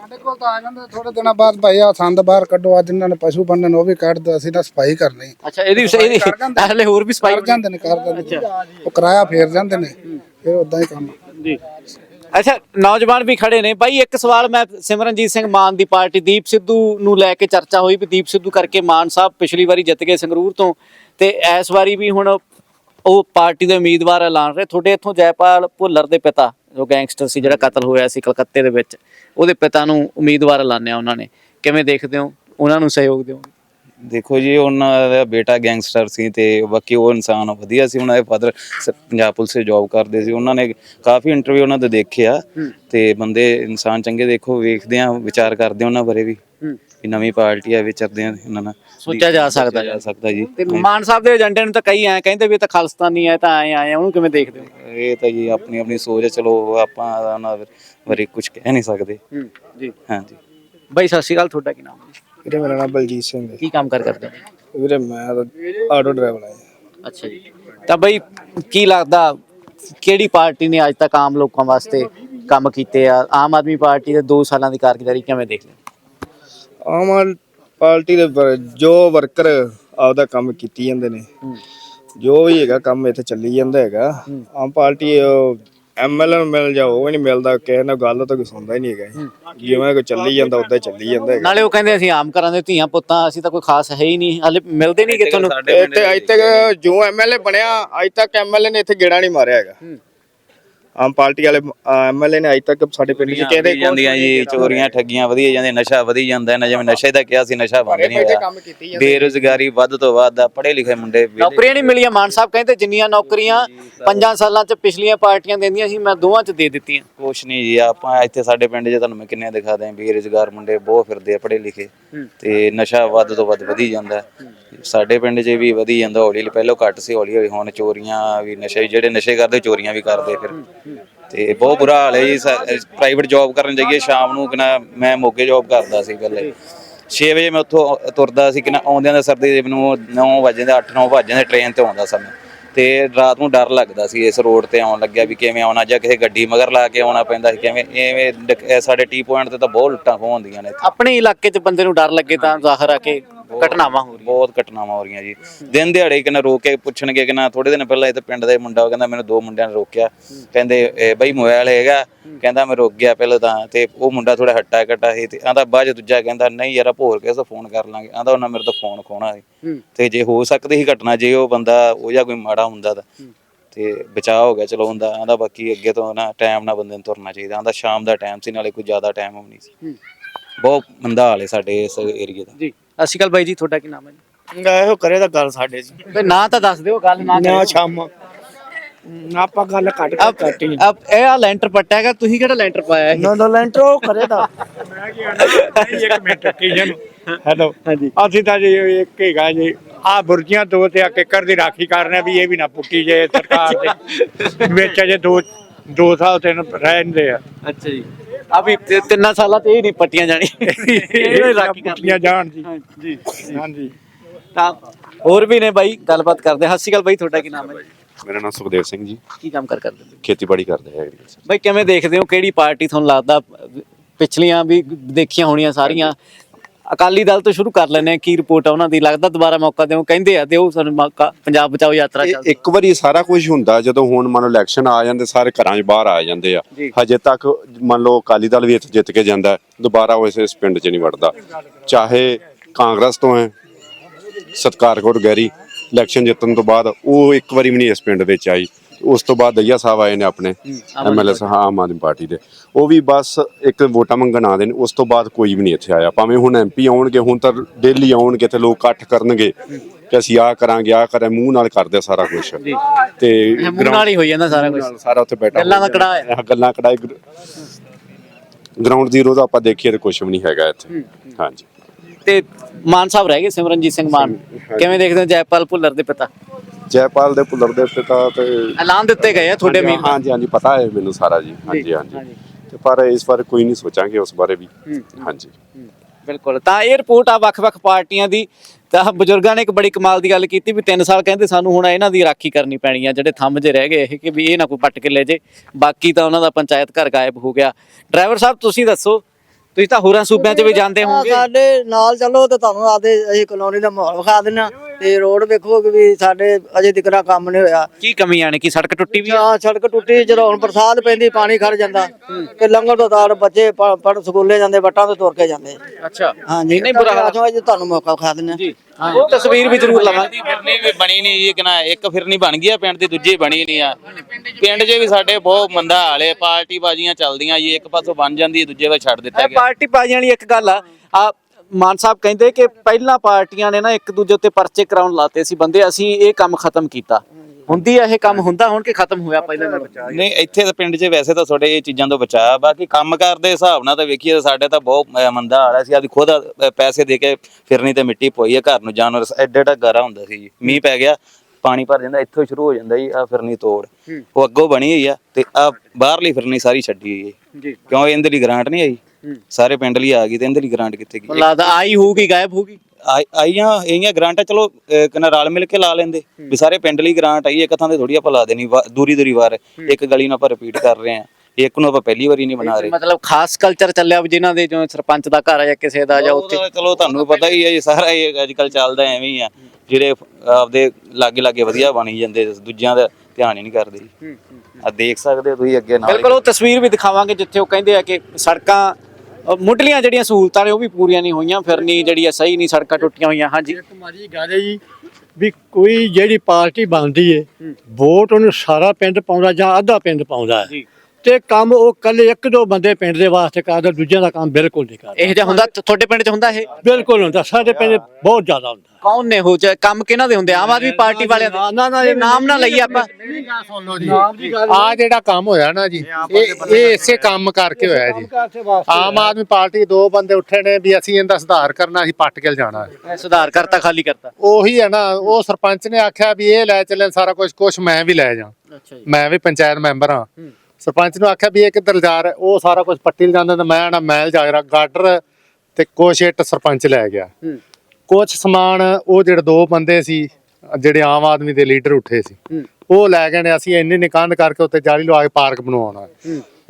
ਸਾਡੇ ਕੋਲ ਤਾਂ ਆ ਜਾਂਦੇ ਥੋੜੇ ਦਿਨਾਂ ਬਾਅਦ ਭਾਈ ਆ ਸੰਦ ਬਾਹਰ ਕੱਢੋ ਅੱਜ ਇਹਨਾਂ ਨੇ ਪਸ਼ੂ ਬੰਨਣ ਉਹ ਵੀ ਕੱਢ ਦੋ ਅਸੀਂ ਨਾ ਸਫ਼ਾਈ ਕਰਨੀ। ਅੱਛਾ ਇਹਦੀ ਇਹਦੀ ਹਲੇ ਹੋਰ ਵੀ ਸਫ਼ਾਈ ਕਰ ਜਾਂਦੇ ਨੇ ਕਰ ਜਾਂਦੇ ਨੇ। ਉਹ ਕਿਰਾਇਆ ਫੇਰ ਜਾਂਦੇ ਨੇ ਫਿਰ ਉਦਾਂ ਹੀ ਕੰਮ। ਜੀ। ਅੱਛਾ ਨੌਜਵਾਨ ਵੀ ਖੜੇ ਨੇ। ਬਾਈ ਇੱਕ ਸਵਾਲ ਮੈਂ ਸਿਮਰਨਜੀਤ ਸਿੰਘ ਮਾਨ ਦੀ ਪਾਰਟੀ ਦੀਪ ਸਿੱਧੂ ਨੂੰ ਲੈ ਕੇ ਚਰਚਾ ਹੋਈ ਵੀ ਦੀਪ ਸਿੱਧੂ ਕਰਕੇ ਮਾਨ ਸਾਹਿਬ ਪਿਛਲੀ ਵਾਰੀ ਜਿੱਤ ਗਏ ਸੰਗਰੂਰ ਤੋਂ ਤੇ ਇਸ ਵਾਰੀ ਵੀ ਹੁਣ ਉਹ ਪਾਰਟੀ ਦੇ ਉਮੀਦਵਾਰ ਐਲਾਨ ਰਹੇ। ਤੁਹਾਡੇ ਇੱਥੋਂ ਜੈਪਾਲ ਭੁੱਲਰ ਦੇ ਪਿਤਾ ਜੋ ਗੈਂਗਸਟਰ ਸੀ ਜਿਹੜਾ ਕਤਲ ਹੋਇਆ ਸੀ ਕਲਕੱਤੇ ਦੇ ਵਿੱਚ ਉਹਦੇ ਪਿਤਾ ਨੂੰ ਉਮੀਦਵਾਰ ਐਲਾਨਿਆ ਉਹਨਾਂ ਨੇ। ਕਿਵੇਂ ਦੇਖਦੇ ਹੋ? ਉਹਨਾਂ ਨੂੰ ਸਹਿਯੋਗ ਦਿਓ। ਦੇਖੋ ਜੀ ਉਹਨਾਂ ਦਾ ਬੇਟਾ ਗੈਂਗਸਟਰ ਸੀ ਤੇ ਬਾਕੀ ਉਹ ਇਨਸਾਨ ਵਧੀਆ ਸੀ। ਉਹਨਾਂ ਦੇ ਫਾਦਰ ਪੰਜਾਬ ਪੁਲਿਸ 'ਚ ਜੌਬ ਕਰਦੇ ਸੀ। ਉਹਨਾਂ ਨੇ ਕਾਫੀ ਇੰਟਰਵਿਊ ਉਹਨਾਂ ਦੇ ਦੇਖੇ ਆ ਤੇ ਬੰਦੇ ਇਨਸਾਨ ਚੰਗੇ ਦੇਖੋ ਵੇਖਦੇ ਆ ਵਿਚਾਰ ਕਰਦੇ ਉਹਨਾਂ ਬਾਰੇ ਵੀ। ਵੀ ਨਵੀਂ ਪਾਰਟੀ ਆ ਵਿਚਰਦੇ ਆ ਉਹਨਾਂ ਨਾਲ। ਸੋਚਿਆ ਜਾ ਸਕਦਾ ਜਾ ਸਕਦਾ ਜੀ। ਤੇ ਮਾਨ ਸਾਹਿਬ ਦੇ ਏਜੰਡੇ ਨੂੰ ਤਾਂ ਕਈ ਐ ਕਹਿੰਦੇ ਵੀ ਇਹ ਤਾਂ ਖਾਲਸਤਾਨੀ ਐ ਤਾਂ ਐ ਆਏ ਉਹਨੂੰ ਕਿਵੇਂ ਦੇਖਦੇ ਹੋ? ਇਹ ਤਾਂ ਜੀ ਆਪਣੀ ਆਪਣੀ ਸੋਚ ਹੈ ਚਲੋ ਆਪਾਂ ਉਹਨਾਂ ਬਾਰੇ ਕੁਝ ਕਹਿ ਨਹੀਂ ਸਕਦੇ। ਜੀ। ਹਾਂਜੀ ਬਾਈ ਸਤਿ ਸ਼੍ਰੀ ਅਕਾਲ ਤੁਹਾਡਾ ਕੀ ਨਾਮ ਹੈ? ਵੀਰੇ ਮੇਰਾ ਨਾਮ ਬਲਜੀਤ ਸਿੰਘ ਹੈ। ਕੀ ਕੰਮ ਕਰ ਕਰਦੇ ਹੋ? ਵੀਰੇ ਮੈਂ ਆਟੋ ਡਰਾਈਵਰ ਹਾਂ ਅੱਛਾ ਜੀ। ਤਾਂ ਬਈ ਕੀ ਲੱਗਦਾ ਕਿਹੜੀ ਪਾਰਟੀ ਨੇ ਅੱਜ ਤੱਕ ਆਮ ਲੋਕਾਂ ਵਾਸਤੇ ਕੰਮ ਕੀਤੇ ਆ? ਆਮ ਆਦਮੀ ਪਾਰਟੀ ਦੇ 2 ਸਾਲਾਂ ਦੀ ਕਾਰਗੁਜ਼ਾਰੀ ਕਿਵੇਂ ਦੇਖ ਲਈ ਆਮ ਪਾਰਟੀ ਦੇ ਵਰ- ਜੋ ਵਰਕਰ ਆਪਦਾ ਕੰਮ ਕੀਤੀ ਜਾਂਦੇ ਨੇ ਜੋ ਵੀ ਹੈਗਾ ਕੰਮ ਇੱਥੇ ਚੱਲੀ ਜਾਂਦਾ ਹੈਗਾ ਆਮ ਪਾਰਟੀ ਐਮਐਲਏ ਨੂੰ ਮਿਲ ਜਾ ਉਹ ਵੀ ਨਹੀਂ ਮਿਲਦਾ ਕਿਸੇ ਨਾਲ ਗੱਲ ਤਾਂ ਕੋਈ ਸੁਣਦਾ ਹੀ ਨਹੀਂ ਹੈਗਾ। ਜਿਵੇਂ ਕੋਈ ਚੱਲੀ ਜਾਂਦਾ ਉਦਾਂ ਹੀ ਚੱਲੀ ਜਾਂਦਾ ਹੈਗਾ। ਨਾਲੇ ਉਹ ਕਹਿੰਦੇ ਅਸੀਂ ਆਮ ਘਰਾਂ ਦੇ ਧੀਆਂ ਪੁੱਤਾਂ ਅਸੀਂ ਤਾਂ ਕੋਈ ਖਾਸ ਹੈ ਹੀ ਨਹੀਂ ਹਲੇ ਮਿਲਦੇ ਨਹੀਂ ਕਿ ਤੁਹਾਨੂੰ ਇੱਥੇ ਅੱਜ ਤੱਕ ਜੋ ਐਮਐਲਏ ਬਣਿਆ ਅੱਜ ਤੱਕ ਐਮਐਲਏ ਨੇ ਇੱਥੇ ਗੇੜਾ ਨਹੀਂ ਮਾਰਿਆ ਹੈਗਾ। ਆਮ ਪਾਰਟੀ ਵਾਲੇ ਐਮਐਲਏ ਨੇ ਅੱਜ ਤੱਕ ਸਾਡੇ ਪਿੰਡ 'ਚ ਕਹਿੰਦੇ ਜਾਂਦੀਆਂ ਜੀ ਚੋਰੀਆਂ ਠੱਗੀਆਂ ਵਧੀ ਜਾਂਦੀਆਂ ਨਸ਼ਾ ਵਧੀ ਜਾਂਦਾ ਹੈ ਜਿਵੇਂ ਨਸ਼ੇ ਦਾ ਕਿਹਾ ਸੀ ਨਸ਼ਾ ਬੰਦ ਨਹੀਂ ਹੋਇਆ। ਬੇਰੁਜ਼ਗਾਰੀ ਵੱਧ ਤੋਂ ਵੱਧ ਆ ਪੜ੍ਹੇ ਲਿਖੇ ਮੁੰਡੇ ਨੌਕਰੀਆਂ ਨਹੀਂ ਮਿਲੀਆਂ ਮਾਨ ਸਾਹਿਬ ਕਹਿੰਦੇ ਜਿੰਨੀਆਂ ਨੌਕਰੀਆਂ ਪੰਜਾਂ ਸਾਲਾਂ 'ਚ ਪਿਛਲੀਆਂ ਪਾਰਟੀਆਂ ਦਿੰਦੀਆਂ ਸੀ ਮੈਂ ਦੋਵਾਂ 'ਚ ਦੇ ਦਿੱਤੀਆਂ। ਕੁਛ ਨਹੀਂ ਜੀ ਆਪਾਂ ਇੱਥੇ ਸਾਡੇ ਪਿੰਡ 'ਚ ਤੁਹਾਨੂੰ ਮੈਂ ਕਿੰਨੇ ਦਿਖਾ ਦਿਆਂ ਬੇਰੁਜ਼ਗਾਰ ਮੁੰਡੇ ਬਹੁਤ ਫਿਰਦੇ ਆ ਪੜ੍ਹੇ ਲਿਖੇ। ਤੇ ਨਸ਼ਾ ਵੱਧ ਤੋਂ ਵੱਧ ਵਧੀ ਜਾਂਦਾ। ਹੈ। ਸਾਡੇ ਪਿੰਡ 'ਚ ਵੀ ਵਧੀ ਜਾਂਦਾ, ਹੌਲੀ ਹੌਲੀ, ਪਹਿਲਾਂ ਘੱਟ ਸੀ, ਹੌਲੀ ਹੌਲੀ ਹੁਣ ਚੋਰੀਆਂ ਵੀ ਨਸ਼ੇ, ਜਿਹੜੇ ਨਸ਼ੇ ਕਰਦੇ ਚੋਰੀਆਂ ਵੀ ਕਰਦੇ ਫਿਰ। ਤੇ ਬਹੁਤ ਬੁਰਾ ਹਾਲ ਹੈ ਜੀ ਪ੍ਰਾਈਵੇਟ ਜੌਬ ਕਰਨ ਜਾਈਏ, ਸ਼ਾਮ ਨੂੰ ਕਿਨਾ ਮੈਂ ਮੋਗੇ ਜੌਬ ਕਰਦਾ ਸੀ ਪਹਿਲੇ। 6 ਵਜੇ ਮੈਂ ਉੱਥੋਂ ਤੁਰਦਾ ਸੀ, ਕਿਨਾ ਆਉਂਦਿਆਂ ਦਾ ਸਰਦੀ ਦੇ ਮੈਨੂੰ 9 ਵਜੇ ਦੇ 8 9 ਵਜੇ ਦੇ ਟ੍ਰੇਨ ਤੇ ਆਉਂਦਾ ਸਾਂ ਤੇ ਰਾਤ ਨੂੰ ਡਰ ਲੱਗਦਾ ਸੀ, ਇਸ ਰੋਡ ਤੇ ਆਉਣ ਲੱਗਿਆ ਵੀ ਕਿਵੇਂ ਆਉਣਾ, ਜਾਂ ਕਿਸੇ ਗੱਡੀ ਮਗਰ ਲਾ ਕੇ ਆਉਣਾ ਪੈਂਦਾ ਸੀ, ਕਿਵੇਂ, ਐਵੇਂ ਸਾਡੇ ਟੀ ਪੁਆਇੰਟ ਤੇ ਤਾਂ ਬਹੁਤ ਲੁੱਟਾਂ ਖੋਹ ਨੇ ਆਪਣੇ ਇਲਾਕੇ 'ਚ ਬੰਦੇ ਨੂੰ ਡਰ ਲੱਗੇ ਤਾਂ ਜ਼ਾਹਰ ਆ ਕਿ ਘਟਨਾਵਾਂ ਹੋ ਰਹੀਆਂ। ਬਹੁਤ ਘਟਨਾਵਾਂ ਹੋ ਰਹੀਆਂ ਜੀ। ਦਿਨ ਦਿਹਾੜੇ ਕਿਨਾਂ ਰੋਕ ਕੇ ਪੁੱਛਣਗੇ ਕਿ ਨਾ ਥੋੜੇ ਦਿਨ ਪਹਿਲਾਂ ਇੱਥੇ ਪਿੰਡ ਦਾ ਹੀ ਮੁੰਡਾ ਉਹ ਕਹਿੰਦਾ ਮੈਨੂੰ ਦੋ ਮੁੰਡਿਆਂ ਨੇ ਰੋਕਿਆ। ਕਹਿੰਦੇ "ਇਹ ਬਈ ਮੋਬਾਈਲ ਹੈਗਾ। ਕਹਿੰਦਾ ਮੈਂ ਰੁਕ ਗਿਆ ਪਹਿਲਾਂ ਤਾਂ। ਤੇ ਉਹ ਮੁੰਡਾ ਥੋੜਾ ਹੱਟਾ ਕੱਟਾ ਸੀ ਤੇ ਆਂਦਾ ਬਾਅਦ ਚ ਦੂਜਾ ਕਹਿੰਦਾ ਨਹੀਂ ਯਾਰ ਭੋਰ ਕੇ ਸੋ ਫੋਨ ਕਰ ਲਾਂਗੇ। ਆਂਦਾ ਉਹਨਾਂ ਮੇਰੇ ਤੋਂ ਫੋਨ ਖੋਣਾ ਸੀ। ਤੇ ਜੇ ਹੋ ਸਕਦੀ ਸੀ ਘਟਨਾ ਜੇ ਉਹ ਬੰਦਾ ਉਹ ਜਾਂ ਕੋਈ ਮਾੜਾ ਹੁੰਦਾ ਤਾਂ। ਤੇ ਬਚਾਅ ਹੋ ਗਿਆ ਚਲੋ ਹੁੰਦਾ। ਆਂਦਾ ਬਾਕੀ ਅੱਗੇ ਤੋਂ ਨਾ ਟਾਈਮ ਨਾਲ ਬੰਦੇ ਨੂੰ ਤੁਰਨਾ ਚਾਹੀਦਾ। ਆਂਦਾ ਸ਼ਾਮ ਦਾ ਟਾਈਮ ਸੀ ਨਾਲੇ ਕੋਈ ਜ਼ਿਆਦਾ ਟਾਈਮ ਨਹੀਂ ਸੀ। ਬਹੁਤ ਮੰਦਾ ਹਾਲ ਹੈ ਸਾਡੇ ਇਸ ਏਰੀਏ ਦਾ। ਜੀ। ਸਤਿ ਸ਼੍ਰੀ ਅਕਾਲ ਬਾਈ ਜੀ ਤੁਹਾਡਾ ਕੀ ਨਾਮ ਹੈ ਜੀ? ਇਹੋ ਕਰੇ ਤਾਂ ਗੱਲ ਸਾਡੇ ਜੀ। ਬਈ ਨਾਂ ਤਾਂ ਦੱਸ ਦਿਓ ਗੱਲ ਨਾ ਨਾ ਸ਼ਾਮ। ਆਪਾਂ ਗੱਲ ਕੱਟ ਕੇ ਕੱਟੀ ਅਬ ਇਹ ਆ ਲੈਂਟਰ ਪੱਟਿਆ ਹੈਗਾ ਤੁਸੀਂ ਕਿਹੜਾ ਲੈਂਟਰ ਪਾਇਆ ਹੈ ਨਾ ਨਾ ਲੈਂਟਰ ਉਹ ਕਰੇ ਨਹੀਂ, ਇੱਕ ਮਿੰਟ ਕੀ ਜਨ ਹੈਲੋ ਹਾਂਜੀ। ਅਸੀਂ ਤਾਂ ਜੀ ਇੱਕ ਹੈਗਾ ਜੀ ਆ ਬੁਰਜੀਆਂ ਦੋ ਤੇ ਆ ਕਿੱਕਰ ਦੀ ਰਾਖੀ ਕਰਨੇ ਵੀ ਇਹ ਵੀ ਨਾ ਪੁੱਟੀ ਜੇ ਸਰਕਾਰ ਦੇ। ਵਿੱਚ ਅਜੇ ਦੋ ਦੋ ਸਾਲ ਤਿੰਨ ਰਹਿੰਦੇ ਆ। ਅੱਛਾ ਜੀ। ਆ ਵੀ ਤੇ- ਤਿੰਨਾਂ ਸਾਲਾਂ ਤੇ ਇਹ ਨਹੀਂ ਪੱਟੀਆਂ ਜਾਣੀਆਂ। ਇਹ ਰਾਖੀ ਕਰਨੀ ਪੁੱਟੀਆਂ ਜਾਣ ਜੀ। ਜੀ। ਹਾਂਜੀ। ਤਾਂ ਹੋਰ ਵੀ ਨੇ ਬਾਈ ਗੱਲਬਾਤ ਕਰਦੇ ਹਾਂ। ਸਤਿ ਸ਼੍ਰੀ ਅਕਾਲ ਬਾਈ ਤੁਹਾਡਾ ਕੀ ਨਾਮ ਹੈ? ਮੇਰਾ ਨਾਮ ਸੁਖਦੇਵ ਸਿੰਘ ਜੀ। ਕੀ ਕੰਮ ਕਰ ਕਰਦੇ ਹੋ? ਖੇਤੀਬਾੜੀ ਕਰਦੇ ਹੈ ਐਗਰੀਕਲਚਰ ਬਾਈ ਕਿਵੇਂ ਦੇਖਦੇ ਹੋ ਕਿਹੜੀ ਪਾਰਟੀ ਤੁਹਾਨੂੰ ਲੱਗਦਾ ਪਿਛਲੀਆਂ ਵੀ ਦੇਖੀਆਂ ਹੋਣੀਆਂ ਸਾਰੀਆਂ? ਅਕਾਲੀ ਦਲ ਤੋਂ ਸ਼ੁਰੂ ਕਰ ਲੈਨੇ ਆ ਕੀ ਰਿਪੋਰਟ ਆ ਉਹਨਾਂ ਦੀ ਲੱਗਦਾ ਦੁਬਾਰਾ ਮੌਕਾ ਦਿਓ ਕਹਿੰਦੇ ਆ ਦਿਓ ਸਾਨੂੰ ਮੌਕਾ ਪੰਜਾਬ ਬਚਾਓ ਯਾਤਰਾ ਚੱਲਦੀ ਇੱਕ ਵਾਰੀ ਸਾਰਾ ਕੁਝ ਹੁੰਦਾ ਜਦੋਂ ਹੁਣ ਮੰਨ ਲਓ ਇਲੈਕਸ਼ਨ ਆ ਜਾਂਦੇ ਸਾਰੇ ਘਰਾਂ 'ਚ ਬਾਹਰ ਆ ਜਾਂਦੇ ਆ। ਹਜੇ ਤੱਕ ਮੰਨ ਲਓ ਅਕਾਲੀ ਦਲ ਵੀ ਇੱਥੇ ਜਿੱਤ ਕੇ ਜਾਂਦਾ ਦੁਬਾਰਾ ਉਹ ਇਸ ਪਿੰਡ 'ਚ ਨਹੀਂ ਵੜਦਾ। ਚਾਹੇ ਕਾਂਗਰਸ ਤੋਂ ਹੈ ਸਤਕਾਰਕੋਟ ਗੈਰੀ ਇਲੈਕਸ਼ਨ ਜਿੱਤਣ ਤੋਂ ਬਾਅਦ ਉਹ ਇੱਕ ਵਾਰੀ ਵੀ ਨਹੀਂ ਇਸ ਪਿੰਡ ਵਿੱਚ ਆਈ। ਉਸ ਤੋਂ ਬਾਅਦ ਦਈਆ ਸਾਹਿਬ ਆਏ ਨੇ ਆਪਣੇ ਐਮਐਲਏ ਸਾਹਿਬ ਆਮ ਆਦਮੀ ਪਾਰਟੀ ਦੇ। ਉਹ ਵੀ ਬਸ ਇੱਕ ਵੋਟਾਂ ਮੰਗਣ ਆਉਂਦੇ ਨੇ ਉਸ ਤੋਂ ਬਾਅਦ ਕੋਈ ਵੀ ਨਹੀਂ ਇੱਥੇ ਆਇਆ। ਭਾਵੇਂ ਹੁਣ ਐਮਪੀ ਆਉਣਗੇ ਹੁਣ ਤਾਂ ਡੇਲੀ ਆਉਣਗੇ ਤੇ ਲੋਕ ਇਕੱਠ ਕਰਨਗੇ ਕਿ ਅਸੀਂ ਆਹ ਕਰਾਂਗੇ ਆਹ ਕਰਾਂ ਮੂੰਹ ਨਾਲ ਕਰਦੇ ਸਾਰਾ ਕੁਝ ਤੇ ਮੂੰਹ ਨਾਲ ਹੀ ਹੋਈ ਜਾਂਦਾ ਸਾਰਾ ਕੁਝ ਸਾਰਾ ਉੱਥੇ ਬੈਠਾ ਗੱਲਾਂ ਦਾ ਜਾਂਦਾ। ਗੱਲਾਂ ਕੜਾਏ ਗਰਾਊਂਡ ਜ਼ੀਰੋ ਦਾ ਆਪਾਂ ਦੇਖੀਏ ਤੇ ਕੁਝ ਵੀ ਨਹੀਂ ਹੈਗਾ ਇੱਥੇ। ਹਾਂਜੀ। ਤੇ ਮਾਨ ਸਾਹਿਬ ਰਹਿ ਗਏ ਸਿਮਰਨਜੀਤ ਸਿੰਘ ਮਾਨ। ਕਿਵੇਂ ਦੇਖਦੇ ਹੋ ਜੈਪਾਲ ਭੁੱਲਰ ਦੇ ਪਿਤਾ? ਜੈਪਾਲ ਦੇ ਪੁੱਲਰ ਦੇ ਪਿਤਾ ਤੇ ਐਲਾਨ ਦਿੱਤੇ ਗਏ ਆ ਤੁਹਾਡੇ ਮੀਂਹ ਹਾਂਜੀ ਹਾਂਜੀ ਪਤਾ ਹੈ ਮੈਨੂੰ ਸਾਰਾ ਜੀ। ਹਾਂਜੀ ਹਾਂਜੀ। ਤੇ ਪਰ ਇਸ ਬਾਰੇ ਕੋਈ ਨਹੀਂ ਸੋਚਾਂਗੇ ਉਸ ਬਾਰੇ ਵੀ। ਹਾਂਜੀ। ਬਿਲਕੁਲ। ਤਾਂ ਇਹ ਰਿਪੋਰਟ ਆ ਵੱਖ-ਵੱਖ ਪਾਰਟੀਆਂ ਦੀ। ਤਾਂ ਬਜ਼ੁਰਗਾਂ ਨੇ ਇੱਕ ਬੜੀ ਕਮਾਲ ਦੀ ਗੱਲ ਕੀਤੀ ਵੀ 3 ਸਾਲ ਕਹਿੰਦੇ ਸਾਨੂੰ ਹੁਣ ਇਹਨਾਂ ਦੀ ਰਾਖੀ ਕਰਨੀ ਪੈਣੀ ਆ ਜਿਹੜੇ ਥੰਮ ਜੇ ਰਹਿ ਗਏ ਇਹ ਕਿ ਵੀ ਇਹ ਨਾ ਕੋਈ ਪੱਟ ਕੇ ਲੈ ਜੇ। ਬਾਕੀ ਤਾਂ ਉਹਨਾਂ ਦਾ ਪੰਚਾਇਤ ਘਰ ਗਾਇਬ ਹੋ ਗਿਆ। ਡਰਾਈਵਰ ਸਾਹਿਬ ਤੁਸੀਂ ਦੱਸੋ। ਤੁਸੀਂ ਤਾਂ ਹੋਰਾਂ ਸੂਬਿਆਂ 'ਚ ਵੀ ਜਾਂਦੇ ਹੋਵੋਗੇ। ਸਾਡੇ ਨਾਲ ਚੱਲੋ ਤੇ ਤੁਹਾਨੂੰ ਆਦੇ ਅਸੀਂ ਕਲੋਨੀ ਦਾ ਮਾਹੌਲ ਵਿਖਾ ਦਿੰਨਾ ਤੇ ਰੋਡ ਵੇਖੋ ਕਿ ਵੀ ਸਾਡੇ ਅਜੇ ਤੱਕ ਕੰਮ ਨਹੀਂ ਹੋਇਆ। ਕੀ ਕਮੀਆਂ ਨੇ ਕੀ ਸੜਕ ਟੁੱਟੀ ਵੀ ਆ? ਸੜਕ ਟੁੱਟੀ ਜਦੋਂ ਹੁਣ ਬਰਸਾਤ ਪੈਂਦੀ ਪਾਣੀ ਖੜ ਜਾਂਦਾ। ਤੇ ਲੰਘਣ ਤੋਂ ਤਾਰ ਬੱਚੇ ਪੜ ਸਕੂਲੇ ਜਾਂਦੇ ਵੱਟਾਂ ਤੋਂ ਤੁਰ ਕੇ ਜਾਂਦੇ। ਅੱਛਾ। ਹਾਂਜੀ। ਨਹੀਂ ਬੁਰਾ ਹਾਲ ਆਜੋ ਅੱਜ ਤੁਹਾਨੂੰ ਮੌਕਾ ਵਿਖਾ ਦਿੰਨਾ ਜੀ। ਉਹ ਤਸਵੀਰ ਵੀ ਜ਼ਰੂਰ ਲਵਾਂਗੇ ਫਿਰਨੀ ਵੀ ਬਣੀ ਨਹੀਂ ਜੀ ਕਿਨਾ ਇੱਕ ਫਿਰਨੀ ਬਣ ਗਈ ਆ ਪਿੰਡ ਦੀ ਦੂਜੀ ਬਣੀ ਨਹੀਂ ਆ। ਪਿੰਡ 'ਚ ਵੀ ਸਾਡੇ ਬਹੁਤ ਮੰਦਾ ਹਾਲ ਹੈ ਪਾਰਟੀ ਬਾਜ਼ੀਆਂ ਚੱਲਦੀਆਂ ਜੀ ਇੱਕ ਪਾਸੋਂ ਬਣ ਜਾਂਦੀ ਦੂਜੇ ਪਾਸੇ ਛੱਡ ਦਿੱਤਾ ਇਹ ਗਿਆ। ਪਾਰਟੀ ਬਾਜ਼ੀਆਂ ਵਾਲੀ ਇੱਕ ਗੱਲ ਆ ਆ ਮਾਨ ਸਾਹਿਬ ਕਹਿੰਦੇ ਕਿ ਪਹਿਲਾਂ ਪਾਰਟੀਆਂ ਨੇ ਨਾ ਇੱਕ ਦੂਜੇ ਉੱਤੇ ਪਰਚੇ ਕਰਾਉਣ ਲਾਤੇ ਸੀ ਬੰਦੇ ਅਸੀਂ ਇਹ ਕੰਮ ਖਤਮ ਕੀਤਾ। ਹੁੰਦੀ ਆ ਇਹ ਕੰਮ ਹੁੰਦਾ ਹੁਣ ਕਿ ਖਤਮ ਹੋਇਆ ਪਹਿਲਾਂ ਨਾਲੋਂ? ਨਹੀਂ ਇੱਥੇ ਤਾਂ ਪਿੰਡ 'ਚ ਵੈਸੇ ਤਾਂ ਤੁਹਾਡੇ ਇਹ ਚੀਜ਼ਾਂ ਤੋਂ ਬਚਾਅ ਬਾਕੀ ਕੰਮ ਕਰਦੇ ਹਿਸਾਬ ਨਾਲ ਤਾਂ ਵੇਖੀਏ ਤਾਂ ਸਾਡੇ ਤਾਂ ਬਹੁਤ ਅਹ, ਮੰਦਾ ਹਾਲ ਹੈ। ਸੀ ਆਦੀ ਖੁਦ ਅਹ, ਪੈਸੇ ਦੇ ਕੇ ਫਿਰਨੀ ਤੇ ਮਿੱਟੀ ਪੋਈ ਹੈ ਘਰ ਨੂੰ ਜਾਨਵਰ ਐਡਾ ਐਡਾ ਗਾਰਾ ਹੁੰਦਾ ਸੀ ਜੀ। ਮੀਂਹ ਪੈ ਗਿਆ ਪਾਣੀ ਭਰ ਜਾਂਦਾ ਇੱਥੋਂ ਸ਼ੁਰੂ ਹੋ ਜਾਂਦਾ ਜੀ ਆ ਫਿਰਨੀ ਤੋੜ। ਉਹ ਅੱਗੋਂ ਬਣੀ ਹੋਈ ਆ ਤੇ ਆ ਬਾਹਰਲੀ ਫਿਰਨੀ ਸਾਰੀ ਛੱਡੀ ਹੋਈ ਹੈ। ਜੀ। ਕਿਉਂ ਇਹਦੇ ਲਈ ਗ੍ਰਾਂਟ ਨਹੀਂ ਆਈ? ਸਾਰੇ ਪਿੰਡ ਲਈ ਆ ਗਈ ਤੇ ਇਹਦੇ ਲਈ ਗ੍ਰਾਂਟ ਕਿੱਥੇ ਗਈ। ਲੱਗਦਾ ਆਈ ਹੋਊਗੀ ਗਾਇਬ ਹੋਊਗੀ? ਆਈ- ਆਈਆਂ ਇਹਦੀਆਂ ਗ੍ਰਾਂਟਾਂ ਚਲੋ ਕਿਨਾਂ ਰਲ ਮਿਲ ਕੇ ਲਾ ਲੈਂਦੇ। ਵੀ ਸਾਰੇ ਪਿੰਡ ਲਈ ਗ੍ਰਾਂਟ ਆਈ ਇੱਕ ਥਾਂ ਤੇ ਥੋੜੀ ਆਪਾਂ ਲਾ ਦੇਣੀ ਵਾ- ਦੂਰੀ ਦੂਰੀ ਵਾਰ। ਇੱਕ ਗਲੀ ਨੂੰ ਆਪਾਂ ਰਿਪੀਟ ਕਰ ਰਹੇ ਆ ਇੱਕ ਨੂੰ ਆਪਾਂ ਪਹਿਲੀ ਵਾਰੀ ਨਹੀਂ ਬਣਾ ਰਹੇ। ਮਤਲਬ ਖਾਸ ਕਲਚਰ ਚੱਲਿਆ ਵੀ ਜਿਨ੍ਹਾਂ ਦੇ ਜਿਵੇਂ ਸਰਪੰਚ ਦਾ ਘਰ ਆ ਜਾਂ ਕਿਸੇ ਦਾ ਜਾਂ ਉੱਥੇ? ਚਲੋ ਤੁਹਾਨੂੰ ਪਤਾ ਹੀ ਹੈ ਜੀ ਸਾਰਾ ਇਹ ਅੱਜ ਕੱਲ ਚੱਲਦਾ ਐਵੇਂ ਹੀ ਆ। ਜਿਹੜੇ ਆਪਦੇ ਲਾਗੇ ਲਾਗੇ ਵਧੀਆ ਬਣੀ ਜਾਂਦੇ ਦੂਜਿਆਂ ਦਾ ਧਿਆਨ ਹੀ ਨਹੀਂ ਕਰਦੇ ਜੀ। ਆ ਦੇਖ ਸਕਦੇ ਹੋ ਤੁਸੀਂ ਅੱਗੇ ਨਾਲ ਬਿਲਕੁਲ ਉਹ ਤਸਵੀਰ ਵੀ ਦਿਖਾਵਾਂਗੇ ਜਿੱਥੇ ਉਹ ਕਹਿੰਦੇ ਆ ਕਿ ਸੜਕਾਂ ਮੁੱਢਲੀਆਂ ਜਿਹੜੀਆਂ ਸਹੂਲਤਾਂ ਨੇ ਉਹ ਵੀ ਪੂਰੀਆਂ ਨਹੀਂ ਹੋਈਆਂ ਫਿਰਨੀ ਜਿਹੜੀ ਆ ਸਹੀ ਨਹੀਂ ਸੜਕਾਂ ਟੁੱਟੀਆਂ ਹੋਈਆਂ ਹਾਂਜੀ। ਇੱਕ ਮਾੜੀ ਗੱਲ ਹੈ ਜੀ ਵੀ ਕੋਈ ਜਿਹੜੀ ਪਾਰਟੀ ਬਣਦੀ ਏ ਵੋਟ ਉਹਨੂੰ ਸਾਰਾ ਪਿੰਡ ਪਾਉਂਦਾ ਜਾਂ ਅੱਧਾ ਪਿੰਡ ਪਾਉਂਦਾ ਹੈ। ਜੀ। ਤੇ ਕੰਮ ਉਹ ਕੱਲੇ ਇੱਕ ਦੋ ਬੰਦੇ ਪਿੰਡ ਦੇ ਵਾਸਤੇ ਕਰਦਾ ਦੂਜਿਆਂ ਦਾ ਕੰਮ ਬਿਲਕੁਲ ਨਹੀਂ ਕਰਦਾ। ਇਹ ਜਿਹਾ ਹੁੰਦਾ ਤੁਹਾਡੇ ਪਿੰਡ 'ਚ ਹੁੰਦਾ ਇਹ? ਬਿਲਕੁਲ ਹੁੰਦਾ ਸਾਡੇ ਪਿੰਡ ਬਹੁਤ ਜ਼ਿਆਦਾ ਹੁੰਦਾ। ਕੌਣ ਨੇ ਉਹ? ਚ- ਕੰਮ ਕਿਹਨਾਂ ਦੇ ਹੁੰਦੇ? ਆਮ ਆਦਮੀ ਪਾਰਟੀ ਵਾਲਿਆਂ ਦੇ? ਨਾ ਨਾ ਇਹ ਨਾਮ ਨਾ ਲਈਏ ਆਪਾਂ। ਆ ਜਿਹੜਾ ਕੰਮ ਹੋਇਆ ਨਾ ਜੀ ਇਹ ਇਹ ਇਸੇ ਕੰਮ ਕਰਕੇ ਹੋਇਆ ਜੀ। ਆਮ ਆਦਮੀ ਪਾਰਟੀ ਦੋ ਬੰਦੇ ਉੱਠੇ ਨੇ ਵੀ ਅਸੀਂ ਇਹਦਾ ਸੁਧਾਰ ਕਰਨਾ ਅਸੀਂ ਪੱਟ ਕੇ ਜਾਣਾ। ਹੈ ਇਹ ਸੁਧਾਰ ਕਰਤਾ ਖਾਲੀ ਕਰਤਾ। ਉਹੀ ਹੈ ਨਾ ਉਹ ਸਰਪੰਚ ਨੇ ਆਖਿਆ ਵੀ ਇਹ ਲੈ ਚੱਲੇ ਸਾਰਾ ਕੁਝ ਕੁਝ ਮੈਂ ਵੀ ਲੈ ਜਾ ਜੀ। ਮੈਂ ਵੀ ਪੰਚਾਇਤ ਮੈਂਬਰ ਹਾਂ। ਸਰਪੰਚ ਨੂੰ ਆਖਿਆ ਵੀ ਇਹ ਕਿੱਧਰ ਜਾ ਰਿਹਾ ਉਹ ਸਾਰਾ ਕੁਝ ਪੱਟੀ ਲ ਜਾਂਦਾ ਤੇ ਮੈਂ ਨਾ ਮੈਲ ਜਾ ਰਿਹਾ ਗਾਡਰ ਤੇ ਕੁਛ ਇੱਟ ਸਰਪੰਚ ਲੈ ਗਿਆ। ਕੁਛ ਸਮਾਨ ਉਹ ਜਿਹੜੇ ਦੋ ਬੰਦੇ ਸੀ ਜਿਹੜੇ ਆਮ ਆਦਮੀ ਦੇ ਲੀਡਰ ਉੱਠੇ ਸੀ। ਉਹ ਲੈ ਗਏ ਨੇ ਅਸੀਂ ਇੰਨੇ ਨਿਕੰਦ ਕਰਕੇ ਉੱਤੇ ਜਾਲੀ ਲਵਾ ਕੇ ਪਾਰਕ ਬਣਵਾਉਣਾ।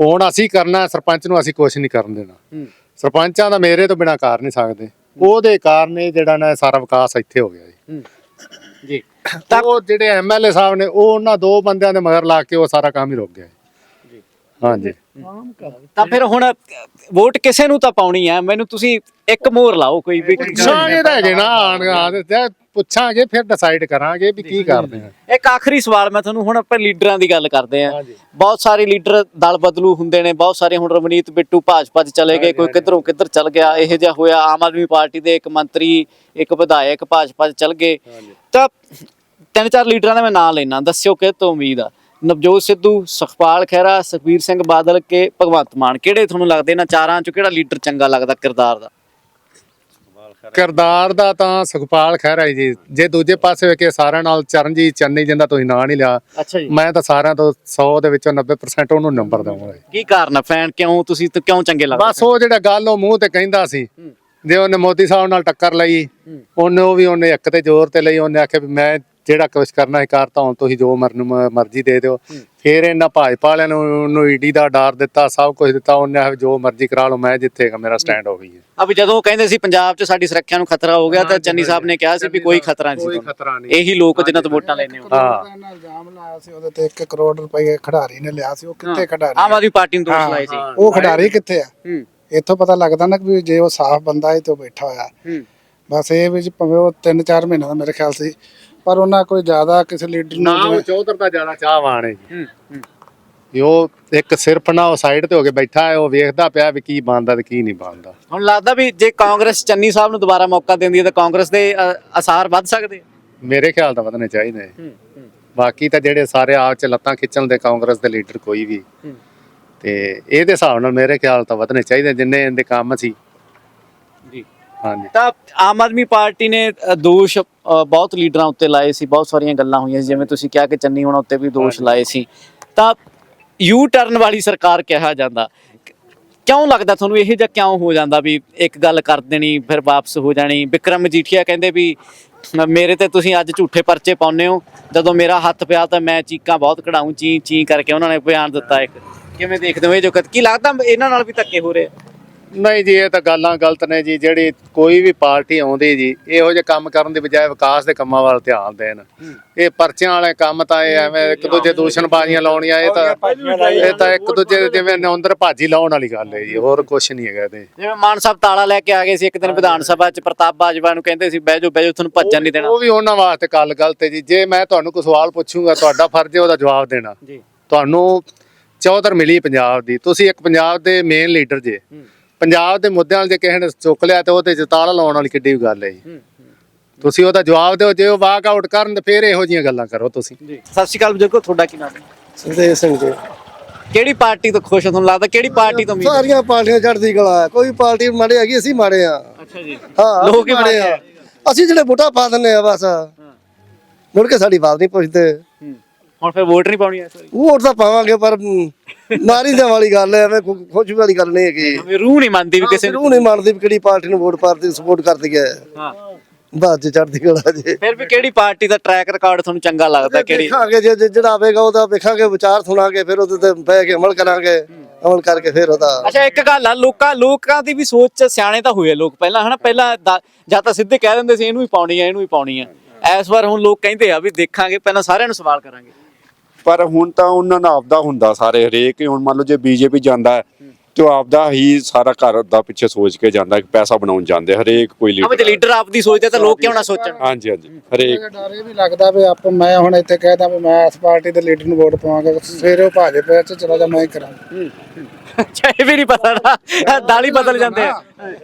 ਹੁਣ ਅਸੀਂ ਕਰਨਾ ਸਰਪੰਚ ਨੂੰ ਅਸੀਂ ਕੁਛ ਨਹੀਂ ਕਰਨ ਦੇਣਾ। ਸਰਪੰਚਾਂ ਦਾ ਮੇਰੇ ਤੋਂ ਬਿਨਾ ਕਰ ਨਹੀਂ ਸਕਦੇ ਉਹਦੇ ਕਾਰਨ ਇਹ ਜਿਹੜਾ ਨਾ ਸਾਰਾ ਵਿਕਾਸ ਇੱਥੇ ਹੋ ਗਿਆ ਜੀ ਜੀ ਉਹ ਜਿਹੜੇ ਐਮਐਲਏ ਸਾਹਿਬ ਨੇ ਉਹ ਉਹਨਾਂ ਦੋ ਬੰਦਿਆਂ ਦੇ ਮਗਰ ਲਾ ਕੇ ਉਹ ਸਾਰਾ ਕੰਮ ਹੀ ਰੁਕ ਗਿਆ ਹਾਂਜੀ। ਤਾਂ ਫਿਰ ਹੁਣ ਵੋਟ ਕਿਸੇ ਨੂੰ ਤਾਂ ਪਾਉਣੀ ਹੈ। ਮੈਨੂੰ ਤੁਸੀਂ ਇੱਕ ਮੋਹਰ ਲਾਓ ਕੋਈ ਵੀ। ਪੁੱਛਾਂਗੇ ਤਾਂ ਹੈਗੇ ਨਾ ਆਣ ਆਣ ਤੇ ਪੁੱਛਾਂਗੇ ਫਿਰ ਡਿਸਾਈਡ ਕਰਾਂਗੇ ਵੀ ਕੀ ਕਰਦੇ ਆ। ਇੱਕ ਆਖਰੀ ਸਵਾਲ ਮੈਂ ਤੁਹਾਨੂੰ ਹੁਣ ਆਪਾਂ ਲੀਡਰਾਂ ਦੀ ਗੱਲ ਕਰਦੇ ਆਂ। ਬਹੁਤ ਸਾਰੇ ਲੀਡਰ ਦਲ ਬਦਲੂ ਹੁੰਦੇ ਨੇ ਬਹੁਤ ਸਾਰੇ ਹੁਣ ਰਵਨੀਤ ਬਿੱਟੂ ਭਾਜਪਾ 'ਚ ਚਲੇ ਗਏ ਕੋਈ ਕਿੱਧਰੋਂ ਕਿੱਧਰ ਚਲ ਗਿਆ ਇਹੋ ਜਿਹਾ ਹੋਇਆ। ਆਮ ਆਦਮੀ ਪਾਰਟੀ ਦੇ ਇੱਕ ਮੰਤਰੀ ਇੱਕ ਵਿਧਾਇਕ ਭਾਜਪਾ 'ਚ ਚਲ ਗਏ। ਤਾਂ ਤਿੰਨ ਚਾਰ ਲੀਡਰਾਂ ਦਾ ਮੈਂ ਨਾਂ ਲੈਣਾ ਦੱਸਿਓ ਕਿ ਤੋਂ ਉਮੀਦ ਆ? ਨਵਜੋਤ ਸਿੱਧੂ ਸੁਖਪਾਲ ਖਹਿਰਾ ਸੁਖਬੀਰ ਸਿੰਘ ਬਾਦਲ ਕੇ ਭਗਵੰਤ ਮਾਨ। ਕਿਹੜੇ ਤੁਹਾਨੂੰ ਲੱਗਦੇ ਇਹਨਾਂ ਚਾਰਾਂ 'ਚੋਂ ਕਿਹੜਾ ਲੀਡਰ ਚੰਗਾ ਲੱਗਦਾ ਕਿਰਦਾਰ ਦਾ? ਕਿਰਦਾਰ ਦਾ ਤਾਂ ਸੁਖਪਾਲ ਖਹਿਰਾ ਹੈ ਜੀ। ਜੇ ਦੂਜੇ ਪਾਸੇ ਵੇਖੇ ਸਾਰਿਆਂ ਨਾਲ ਚਰਨਜੀਤ ਚੰਨੀ ਜਿੰਦਾ ਤੁਸੀਂ ਨਾਂ ਨਹੀਂ ਲਿਆ। ਅੱਛਾ ਜੀ। ਮੈਂ ਤਾਂ ਸਾਰਿਆਂ ਤੋਂ 100 ਦੇ ਵਿੱਚੋਂ 90% ਉਹਨੂੰ ਨੰਬਰ ਦਵਾਂਗਾ ਕੀ ਕਾਰਨ ਆ? ਫੈਨ ਕਿਉਂ ਤੁਸੀਂ ਤੇ ਕਿਉਂ ਚੰਗੇ ਲੱਗਦੇ? ਬਸ ਉਹ ਜਿਹੜਾ ਗੱਲ ਉਹ ਮੂੰਹ ਤੇ ਕਹਿੰਦਾ ਸੀ। ਜੇ ਉਹਨੇ ਮੋਦੀ ਸਾਹਿਬ ਨਾਲ ਟੱਕਰ ਲਈ ਉਹਨੇ ਉਹ ਵੀ ਉਹਨੇ ਇੱਕ ਤੇ ਜ਼ੋਰ ਤੇ ਲਈ ਉਹਨੇ ਆਖਿਆ ਵੀ ਮੈਂ ਜਿਹੜਾ ਕੁਝ ਕਰਨਾ ਹੈ ਕਰਤਾ ਹੁਣ ਤੁਸੀਂ ਜੋ ਮਰਨ ਮਰਜ਼ੀ ਦੇ ਦਿਓ। ਫਿਰ ਇਹਨਾਂ ਭਾਜਪਾ ਵਾਲਿਆਂ ਨੂੰ ਉਹਨੂੰ ਈਡੀ ਦਾ ਡਰ ਦਿੱਤਾ ਸਭ ਕੁਝ ਦਿੱਤਾ ਉਹਨੇ ਜੋ ਮਰਜ਼ੀ ਕਰਾ ਲਓ ਮੈਂ ਜਿੱਤੇਗਾ ਮੇਰਾ ਸਟੈਂਡ ਹੋ ਗਈ ਹੈ। ਆ ਵੀ ਜਦੋਂ ਕਹਿੰਦੇ ਸੀ ਪੰਜਾਬ 'ਚ ਸਾਡੀ ਸੁਰੱਖਿਆ ਨੂੰ ਖਤਰਾ ਹੋ ਗਿਆ ਤਾਂ ਚੰਨੀ ਸਾਹਿਬ ਨੇ ਕਿਹਾ ਸੀ ਵੀ ਕੋਈ ਖਤਰਾ ਨਹੀਂ ਸੀ ਤੁਹਾਨੂੰ। ਖਤਰਾ ਨਹੀਂ। ਇਹੀ ਲੋਕ ਜਿਨ੍ਹਾਂ ਤੋਂ ਵੋਟਾਂ ਲੈਣੇ ਹੋ। ਹਾਂ। ਇਹਨਾਂ ਇਲਜ਼ਾਮ ਲਾਇਆ ਸੀ ਉਹਦੇ ਤੇ 1 ਕਰੋੜ ਰੁਪਏ ਖਿਡਾਰੀ ਨੇ ਲਿਆ ਸੀ ਉਹ ਕਿੱਥੇ ਖਿਡਾਰੀ ਆਮ ਆਦਮੀ ਪਾਰਟੀ ਨੂੰ ਦੋਸ਼ ਲਾਏ ਸੀ। ਉਹ ਖਿਡਾਰੀ ਕਿੱਥੇ ਆ? ਹੂੰ। ਇੱਥੋਂ ਪਤਾ ਲੱਗਦਾ ਨਾ ਕਿ ਜੇ ਉਹ ਸਾਫ਼ ਬੰਦਾ ਹੈ ਤੇ ਉਹ ਬੈਠਾ ਹੋਇਆ। ਹੂੰ। ਬਸ ਇਹ ਵਿੱਚ ਭਾਵੇਂ ਉਹ 3-4 ਮਹੀਨੇ ਦਾ ਮੇਰੇ ਖਿਆਲ ਸੀ ਪਰ ਉਹਨਾਂ ਕੋਈ ਜ਼ਿਆਦਾ ਕਿਸੇ ਲੀਡਰ ਨੂੰ ਨਾ ਉਹ ਜਿਵੇਂ- ਚੌਧਰ ਦਾ ਜ਼ਿਆਦਾ ਚਾਹਵਾਨ ਹੈ ਜੀ। ਵੀ ਉਹ ਇੱਕ ਸਿਰਫ ਨਾ ਉਹ ਸਾਈਡ ਤੇ ਹੋ ਕੇ ਬੈਠਾ ਹੈ ਉਹ ਵੇਖਦਾ ਪਿਆ ਵੀ ਕੀ ਬਣਦਾ ਤੇ ਕੀ ਨਹੀਂ ਬਣਦਾ। ਹੁਣ ਲੱਗਦਾ ਵੀ ਜੇ ਕਾਂਗਰਸ ਚੰਨੀ ਸਾਹਿਬ ਨੂੰ ਦੁਬਾਰਾ ਮੌਕਾ ਦਿੰਦੀ ਹੈ ਤਾਂ ਕਾਂਗਰਸ ਦੇ ਅ, ਅਸਾਰ ਵੱਧ ਸਕਦੇ। ਮੇਰੇ ਖਿਆਲ ਤਾਂ ਵਧਣੇ ਚਾਹੀਦੇ ਹੂੰ ਹੂੰ। ਬਾਕੀ ਤਾਂ ਜਿਹੜੇ ਸਾਰੇ ਆਪ ਚ ਲੱਤਾਂ ਖਿੱਚਣ ਦੇ ਕਾਂਗਰਸ ਦੇ ਲੀਡਰ ਕੋਈ ਵੀ। ਤੇ ਇਹਦੇ ਹਿਸਾਬ ਨਾਲ ਮੇਰੇ ਖਿਆਲ ਤਾਂ ਵਧਣੇ ਚਾਹੀਦੇ ਜਿੰਨੇ ਇਹਦੇ ਕੰਮ ਸੀ। ਹਾਂਜੀ। ਤਾਂ ਆਮ ਆਦਮੀ ਪਾਰਟੀ ਨੇ ਦੋਸ਼ ਬਹੁਤ ਲੀਡਰਾਂ ਉੱਤੇ ਲਾਏ ਸੀ ਬਹੁਤ ਸਾਰੀਆਂ ਗੱਲਾਂ ਹੋਈਆਂ ਸੀ ਜਿਵੇਂ ਤੁਸੀਂ ਕਿਹਾ ਕਿ ਚੰਨੀ ਹੋਣਾ ਉੱਤੇ ਵੀ ਦੋਸ਼ ਲਾਏ ਸੀ। ਤਾਂ ਯੂ ਟਰਨ ਵਾਲੀ ਸਰਕਾਰ ਕਿਹਾ ਜਾਂਦਾ। ਕਿਉਂ ਲੱਗਦਾ ਤੁਹਾਨੂੰ ਇਹ ਜਿਹਾ ਕਿਉਂ ਹੋ ਜਾਂਦਾ ਵੀ ਇੱਕ ਗੱਲ ਕਰ ਦੇਣੀ ਫਿਰ ਵਾਪਸ ਹੋ ਜਾਣੀ? ਵਿਕਰਮ ਮਜੀਠੀਆ ਕਹਿੰਦੇ ਵੀ ਮੇਰੇ ਤੇ ਤੁਸੀਂ ਅੱਜ ਝੂਠੇ ਪਰਚੇ ਪਾਉਂਦੇ ਹੋ। ਜਦੋਂ ਮੇਰਾ ਹੱਥ ਪਿਆ ਤਾਂ ਮੈਂ ਚੀਕਾਂ ਬਹੁਤ ਕਢਾਉਂ ਚੀ ਚੀ ਕਰਕੇ ਉਹਨਾਂ ਨੇ ਬਿਆਨ ਦਿੱਤਾ ਇੱਕ। ਕਿਵੇਂ ਦੇਖਦੇ ਹੋ ਇਹ ਜੋ ਕੀ ਲੱਗਦਾ ਇਹਨਾਂ ਨਾਲ ਵੀ ਧੱਕੇ ਹੋ ਰਹੇ ਆ? ਨਹੀਂ ਜੀ ਇਹ ਤਾਂ ਗੱਲਾਂ ਗਲਤ ਨੇ ਜੀ ਜਿਹੜੀ ਕੋਈ ਵੀ ਪਾਰਟੀ ਆਉਂਦੀ ਜੀ ਇਹੋ ਜਿਹੇ ਕੰਮ ਕਰਨ ਦੀ ਬਜਾਏ ਵਿਕਾਸ ਦੇ ਕੰਮਾਂ ਵੱਲ ਧਿਆਨ ਦੇਣ। ਇਹ ਪਰਚਿਆਂ ਵਾਲੇ ਕੰਮ ਤਾਂ ਇਹ ਐਵੇਂ ਇੱਕ ਦੂਜੇ ਦੂਸ਼ਣਬਾਜ਼ੀਆਂ ਲਾਉਣੀਆਂ ਇਹ ਤਾਂ ਇਹ ਤਾਂ ਇੱਕ ਦੂਜੇ ਦੇ ਜਿਵੇਂ ਨੌਂਦਰ ਭਾਜੀ ਲਾਉਣ ਵਾਲੀ ਗੱਲ ਹੈ ਜੀ ਹੋਰ ਕੁਝ ਨਹੀਂ ਹੈਗਾ ਇਹਦੇ। ਜਿਵੇਂ ਮਾਨ ਸਾਹਿਬ ਤਾਲਾ ਲੈ ਕੇ ਆ ਗਏ ਸੀ ਇੱਕ ਦਿਨ ਵਿਧਾਨ ਸਭਾ 'ਚ ਪ੍ਰਤਾਪ ਬਾਜਵਾ ਨੂੰ ਕਹਿੰਦੇ ਸੀ ਬਹਿ ਜਾਓ ਬਹਿ ਜਾਓ ਤੁਹਾਨੂੰ ਭੱਜਣ ਨਹੀਂ ਦੇਣਾ। ਉਹ ਵੀ ਉਹਨਾਂ ਵਾਸਤੇ ਗੱਲ ਗਲਤ ਹੈ ਜੀ ਜੇ ਮੈਂ ਤੁਹਾਨੂੰ ਕੋਈ ਸਵਾਲ ਪੁੱਛੂੰਗਾ ਤੁਹਾਡਾ ਫਰਜ਼ ਹੈ ਉਹਦਾ ਜਵਾਬ ਦੇਣਾ। ਜੀ। ਤੁਹਾਨੂੰ ਚੌਧਰ ਮਿਲੀ ਪੰਜਾਬ ਦੀ ਤੁਸੀਂ ਇੱਕ ਪੰਜਾਬ ਦੇ ਮੇਨ ਲੀਡਰ ਜੇ। ਪੰਜਾਬ ਦੇ ਮੁੱਦਿਆਂ ਨਾਲ ਜੇ ਕਿਸੇ ਨੇ ਚੁੱਕ ਲਿਆ ਤੇ ਉਹਦੇ ਚ ਤਾਲਾ ਲਾਉਣ ਵਾਲੀ ਕਿੱਡੀ ਗੱਲ ਹੈ ਜੀ। ਤੁਸੀਂ ਉਹਦਾ ਜਵਾਬ ਦਿਓ ਜੇ ਉਹ ਵਾਕ ਆਊਟ ਕਰਨ ਤੇ ਫਿਰ ਇਹੋ ਜੀਆਂ ਗੱਲਾਂ ਕਰੋ ਤੁਸੀਂ। ਜੀ। ਸਤਿ ਸ਼੍ਰੀ ਅਕਾਲ ਬਜ਼ੁਰਗੋ ਤੁਹਾਡਾ ਕੀ ਨਾਮ ਹੈ? ਸੁਖਦੇਵ ਸਿੰਘ ਜੀ। ਕਿਹੜੀ ਪਾਰਟੀ ਤੋਂ ਖੁਸ਼ ਹੋ? ਤੁਹਾਨੂੰ ਲੱਗਦਾ ਕਿਹੜੀ ਪਾਰਟੀ ਤੋਂ ਸਾਰੀਆਂ ਪਾਰਟੀਆਂ ਚੜ੍ਹਦੀ ਕਲਾ ਹੈ। ਕੋਈ ਪਾਰਟੀ ਮਾੜੇ ਹੈਗੀ ਅਸੀਂ ਮਾੜੇ ਆ ਅੱਛਾ ਜੀ। ਹਾਂ ਲੋਕ ਹੀ ਮਾੜੇ ਆ ਅਸੀਂ ਜਿਹੜੇ ਵੋਟਾਂ ਪਾ ਦਿੰਨੇ ਆ ਬਸ। ਮੁੜ ਕੇ ਸਾਡੀ ਬਾਤ ਨਹੀਂ ਪੁੱਛਦੇ। ਹੁਣ ਫਿਰ ਵੋਟ ਨਹੀਂ ਪਾਉਣੀ ਇਸ ਵਾਰੀ ਵੋਟ ਤਾਂ ਪਾਵਾਂਗੇ ਪਰ ਨਾਰੀ ਦੇ ਵਾਲੀ ਗੱਲ ਹੈ ਐਵੇਂ ਖੁਸ਼ੀ ਵਾਲੀ ਗੱਲ ਨਹੀਂ ਹੈਗੀ। ਵੀ ਰੂਹ ਨਹੀਂ ਮੰਨਦੀ ਵੀ ਕਿਸੇ ਨੂੰ। ਨੂੰ ਨਹੀਂ ਮੰਨਦੀ ਵੀ ਕਿਹੜੀ ਪਾਰਟੀ ਨੂੰ ਵੋਟ ਪਾਰਟੀ ਸਪੋਰਟ ਕਰਦੀ ਹੈ ਹਾਂ। ਬਸ ਜੀ ਚੜ੍ਹਦੀ ਕਲਾ ਜੀ। ਫਿਰ ਵੀ ਕਿਹੜੀ ਪਾਰਟੀ ਦਾ ਟਰੈਕ ਰਿਕਾਰਡ ਤੁਹਾਨੂੰ ਚੰਗਾ ਲੱਗਦਾ ਕਿਹੜੀ? ਦੇਖਾਂਗੇ ਜੇ ਜਿਹੜਾ ਆਵੇਗਾ ਉਹਦਾ ਵੇਖਾਂਗੇ ਵਿਚਾਰ ਸੁਣਾਂਗੇ ਫਿਰ ਉਹਦੇ ਤੇ ਬਹਿ ਕੇ ਅਮਲ ਕਰਾਂਗੇ। ਅਮਲ ਕਰਕੇ ਫਿਰ ਉਹਦਾ ਅੱਛਾ ਇੱਕ ਗੱਲ ਆ ਲੋਕਾਂ ਲੋਕਾਂ ਦੀ ਵੀ ਸੋਚ ਚ ਸਿਆਣੇ ਤਾਂ ਹੋਏ ਲੋਕ। ਪਹਿਲਾਂ ਹਨਾ ਪਹਿਲਾਂ ਜਾਂ ਤਾਂ ਸਿੱਧੇ ਕਹਿ ਦਿੰਦੇ ਸੀ ਇਹਨੂੰ ਵੀ ਪਾਉਣੀ ਆ ਇਹਨੂੰ ਵੀ ਪਾਉਣੀ ਆ ਇਸ ਵਾਰ ਹੁਣ ਲੋਕ ਕਹਿੰਦੇ ਆ ਵੀ ਦੇਖਾਂਗੇ ਪਹਿਲਾਂ ਸਾਰਿਆਂ ਨੂੰ ਸਵਾਲ ਕਰਾਂਗੇ। ਪਰ ਹੁਣ ਤਾਂ ਉਹਨਾਂ ਦਾ ਆਪਦਾ ਹੁੰਦਾ ਸਾਰੇ, ਹਰੇਕ ਹੀ ਹੁਣ ਮੰਨ ਲਓ ਜੇ ਬੀਜੇਪੀ ਜਾਂਦਾ ਹੈ। ਤੇ ਉਹ ਆਪਦਾ ਹੀ ਸਾਰਾ ਘਰ ਦਾ ਪਿੱਛੇ ਸੋਚ ਕੇ ਜਾਂਦਾ ਕਿ ਪੈਸਾ ਬਣਾਉਣ ਜਾਂਦੇ ਹਰੇਕ ਕੋਈ ਆਪ ਜੇ ਲੀਡਰ ਲੀਡਰ ਆਪਦੀ ਸੋਚਦੇ ਤਾਂ ਲੋਕ ਕਿਉਂ ਨਾ ਸੋਚਣ? ਹਾਂਜੀ ਹਾਂਜੀ ਹਰੇਕ। ਡਰ ਇਹ ਵੀ ਲੱਗਦਾ ਵੀ ਆਪ ਮੈਂ ਹੁਣ ਇੱਥੇ ਕਹਿਦਾ ਵੀ ਮੈਂ ਇਸ ਪਾਰਟੀ ਦੇ ਲੀਡਰ ਨੂੰ ਵੋਟ ਪਾਵਾਂਗਾ ਸਵੇਰੇ ਉਹ ਭਾਜੇ ਪੈ ਚ ਚਲਾ ਜਾ ਮੈਂ ਹੀ ਕਰਾਂ ਅੱਛਾ ਇਹ ਵੀ ਨਹੀਂ ਪਤਾ ਨਾ। ਦਾਲੀ ਬਦਲ ਜਾਂਦੇ ਆ।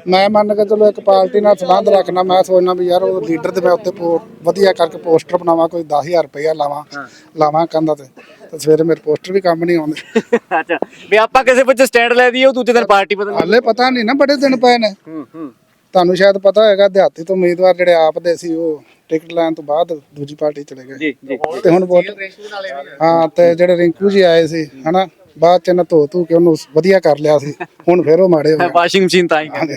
ਮੈਂ ਮੰਨ ਕੇ ਚਲੋ ਇੱਕ ਪਾਰਟੀ ਨਾਲ ਸੰਬੰਧ ਰੱਖਣਾ ਮੈਂ ਸੋਚਣਾ ਵੀ ਯਾਰ ਉਹ ਲੀਡਰ ਦੇ ਮੈਂ ਉੱਤੇ ਪੋ- ਵਧੀਆ ਕਰਕੇ ਪੋਸਟਰ ਬਣਾਵਾਂ ਕੋਈ 10000 ਰੁਪਇਆ ਲਾਵਾਂ ਲਾਵਾਂ ਕੰਦਾ ਤੇ। ਤੇ ਸਵੇਰੇ ਮੇਰੇ ਪੋਸਟਰ ਵੀ ਕੰਮ ਨਹੀਂ ਆਉਂਦੇ। ਅੱਛਾ ਵੀ ਆਪਾਂ ਕਿਸੇ ਵਿੱਚ ਸਟੈਂਡ ਲੈ ਦਈਏ ਉਹ ਦੂਜੇ ਦਿਨ ਪਾਰਟੀ ਬਦਲ ਹਾਲੇ ਪਤਾ ਨਹੀਂ ਨਾ ਬੜੇ ਦਿਨ ਪਏ ਨੇ। ਹੂੰ ਹੂੰ। ਤੁਹਾਨੂੰ ਸ਼ਾਇਦ ਪਤਾ ਹੋਏਗਾ ਦਿਹਾਤੀ ਤੋਂ ਉਮੀਦਵਾਰ ਜਿਹੜੇ ਆਪ ਦੇ ਸੀ ਉਹ ਟਿਕਟ ਲੈਣ ਤੋਂ ਬਾਅਦ ਦੂਜੀ ਪਾਰਟੀ ਚਲੇ ਗਏ। ਜੀ ਜੀ। ਤੇ ਹੁਣ ਵੋਟ ਹਾਂ ਤੇ ਜਿਹੜੇ ਰਿੰਕੂ ਜੀ ਆਏ ਸੀ ਹਨਾ ਬਾਅਦ ਚ ਇਹਨਾਂ ਧੋ ਧੂ ਕੇ ਉਹਨੂੰ ਵਧੀਆ ਕਰ ਲਿਆ ਸੀ। ਹੁਣ ਫਿਰ ਉਹ ਮਾੜੇ ਹੋ ਗਏ। ਵਾਸ਼ਿੰਗ ਮਸ਼ੀਨ ਤਾਂ ਹੀ। ਕਹਿੰਦੇ।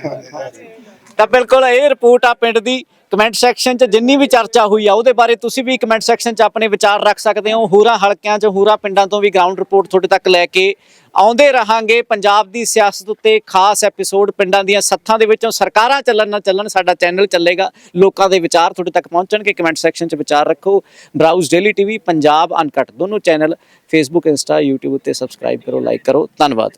ਤਾਂ ਬਿਲਕੁਲ ਇਹ ਰਿਪੋਰਟ ਆ ਪਿੰਡ ਦੀ ਕਮੈਂਟ ਸੈਕਸ਼ਨ 'ਚ ਜਿੰਨੀ ਵੀ ਚਰਚਾ ਹੋਈ ਆ, ਉਹਦੇ ਬਾਰੇ ਤੁਸੀਂ ਵੀ ਕਮੈਂਟ ਸੈਕਸ਼ਨ 'ਚ ਆਪਣੇ ਵਿਚਾਰ ਰੱਖ ਸਕਦੇ ਹੋ। ਹੋਰਾਂ ਹਲਕਿਆਂ 'ਚ, ਹੋਰਾਂ ਪਿੰਡਾਂ ਤੋਂ ਵੀ ਗਰਾਊਂਡ ਰਿਪੋਰਟ ਤੁਹਾਡੇ ਤੱਕ ਲੈ ਕੇ ਆਉਂਦੇ ਰਹਾਂਗੇ। ਪੰਜਾਬ ਦੀ ਸਿਆਸਤ ਉੱਤੇ ਖਾਸ ਐਪੀਸੋਡ ਪਿੰਡਾਂ ਦੀਆਂ ਸੱਥਾਂ ਦੇ ਵਿੱਚੋਂ ਸਰਕਾਰਾਂ ਚੱਲਣ ਨਾ ਚੱਲਣ ਸਾਡਾ ਚੈਨਲ ਚੱਲੇਗਾ। ਲੋਕਾਂ ਦੇ ਵਿਚਾਰ ਤੁਹਾਡੇ ਤੱਕ ਪਹੁੰਚਣਗੇ। ਕਮੈਂਟ ਸੈਕਸ਼ਨ 'ਚ ਵਿਚਾਰ ਰੱਖੋ। Browse daily TV Punjab uncut ਦੋਨੋਂ ਚੈਨਲ ਫੇਸਬੁੱਕ ਇੰਸਟਾ YouTube ਉੱਤੇ ਸਬਸਕ੍ਰਾਈਬ ਕਰੋ ਲਾਈਕ ਕਰੋ। ਧੰਨਵਾਦ।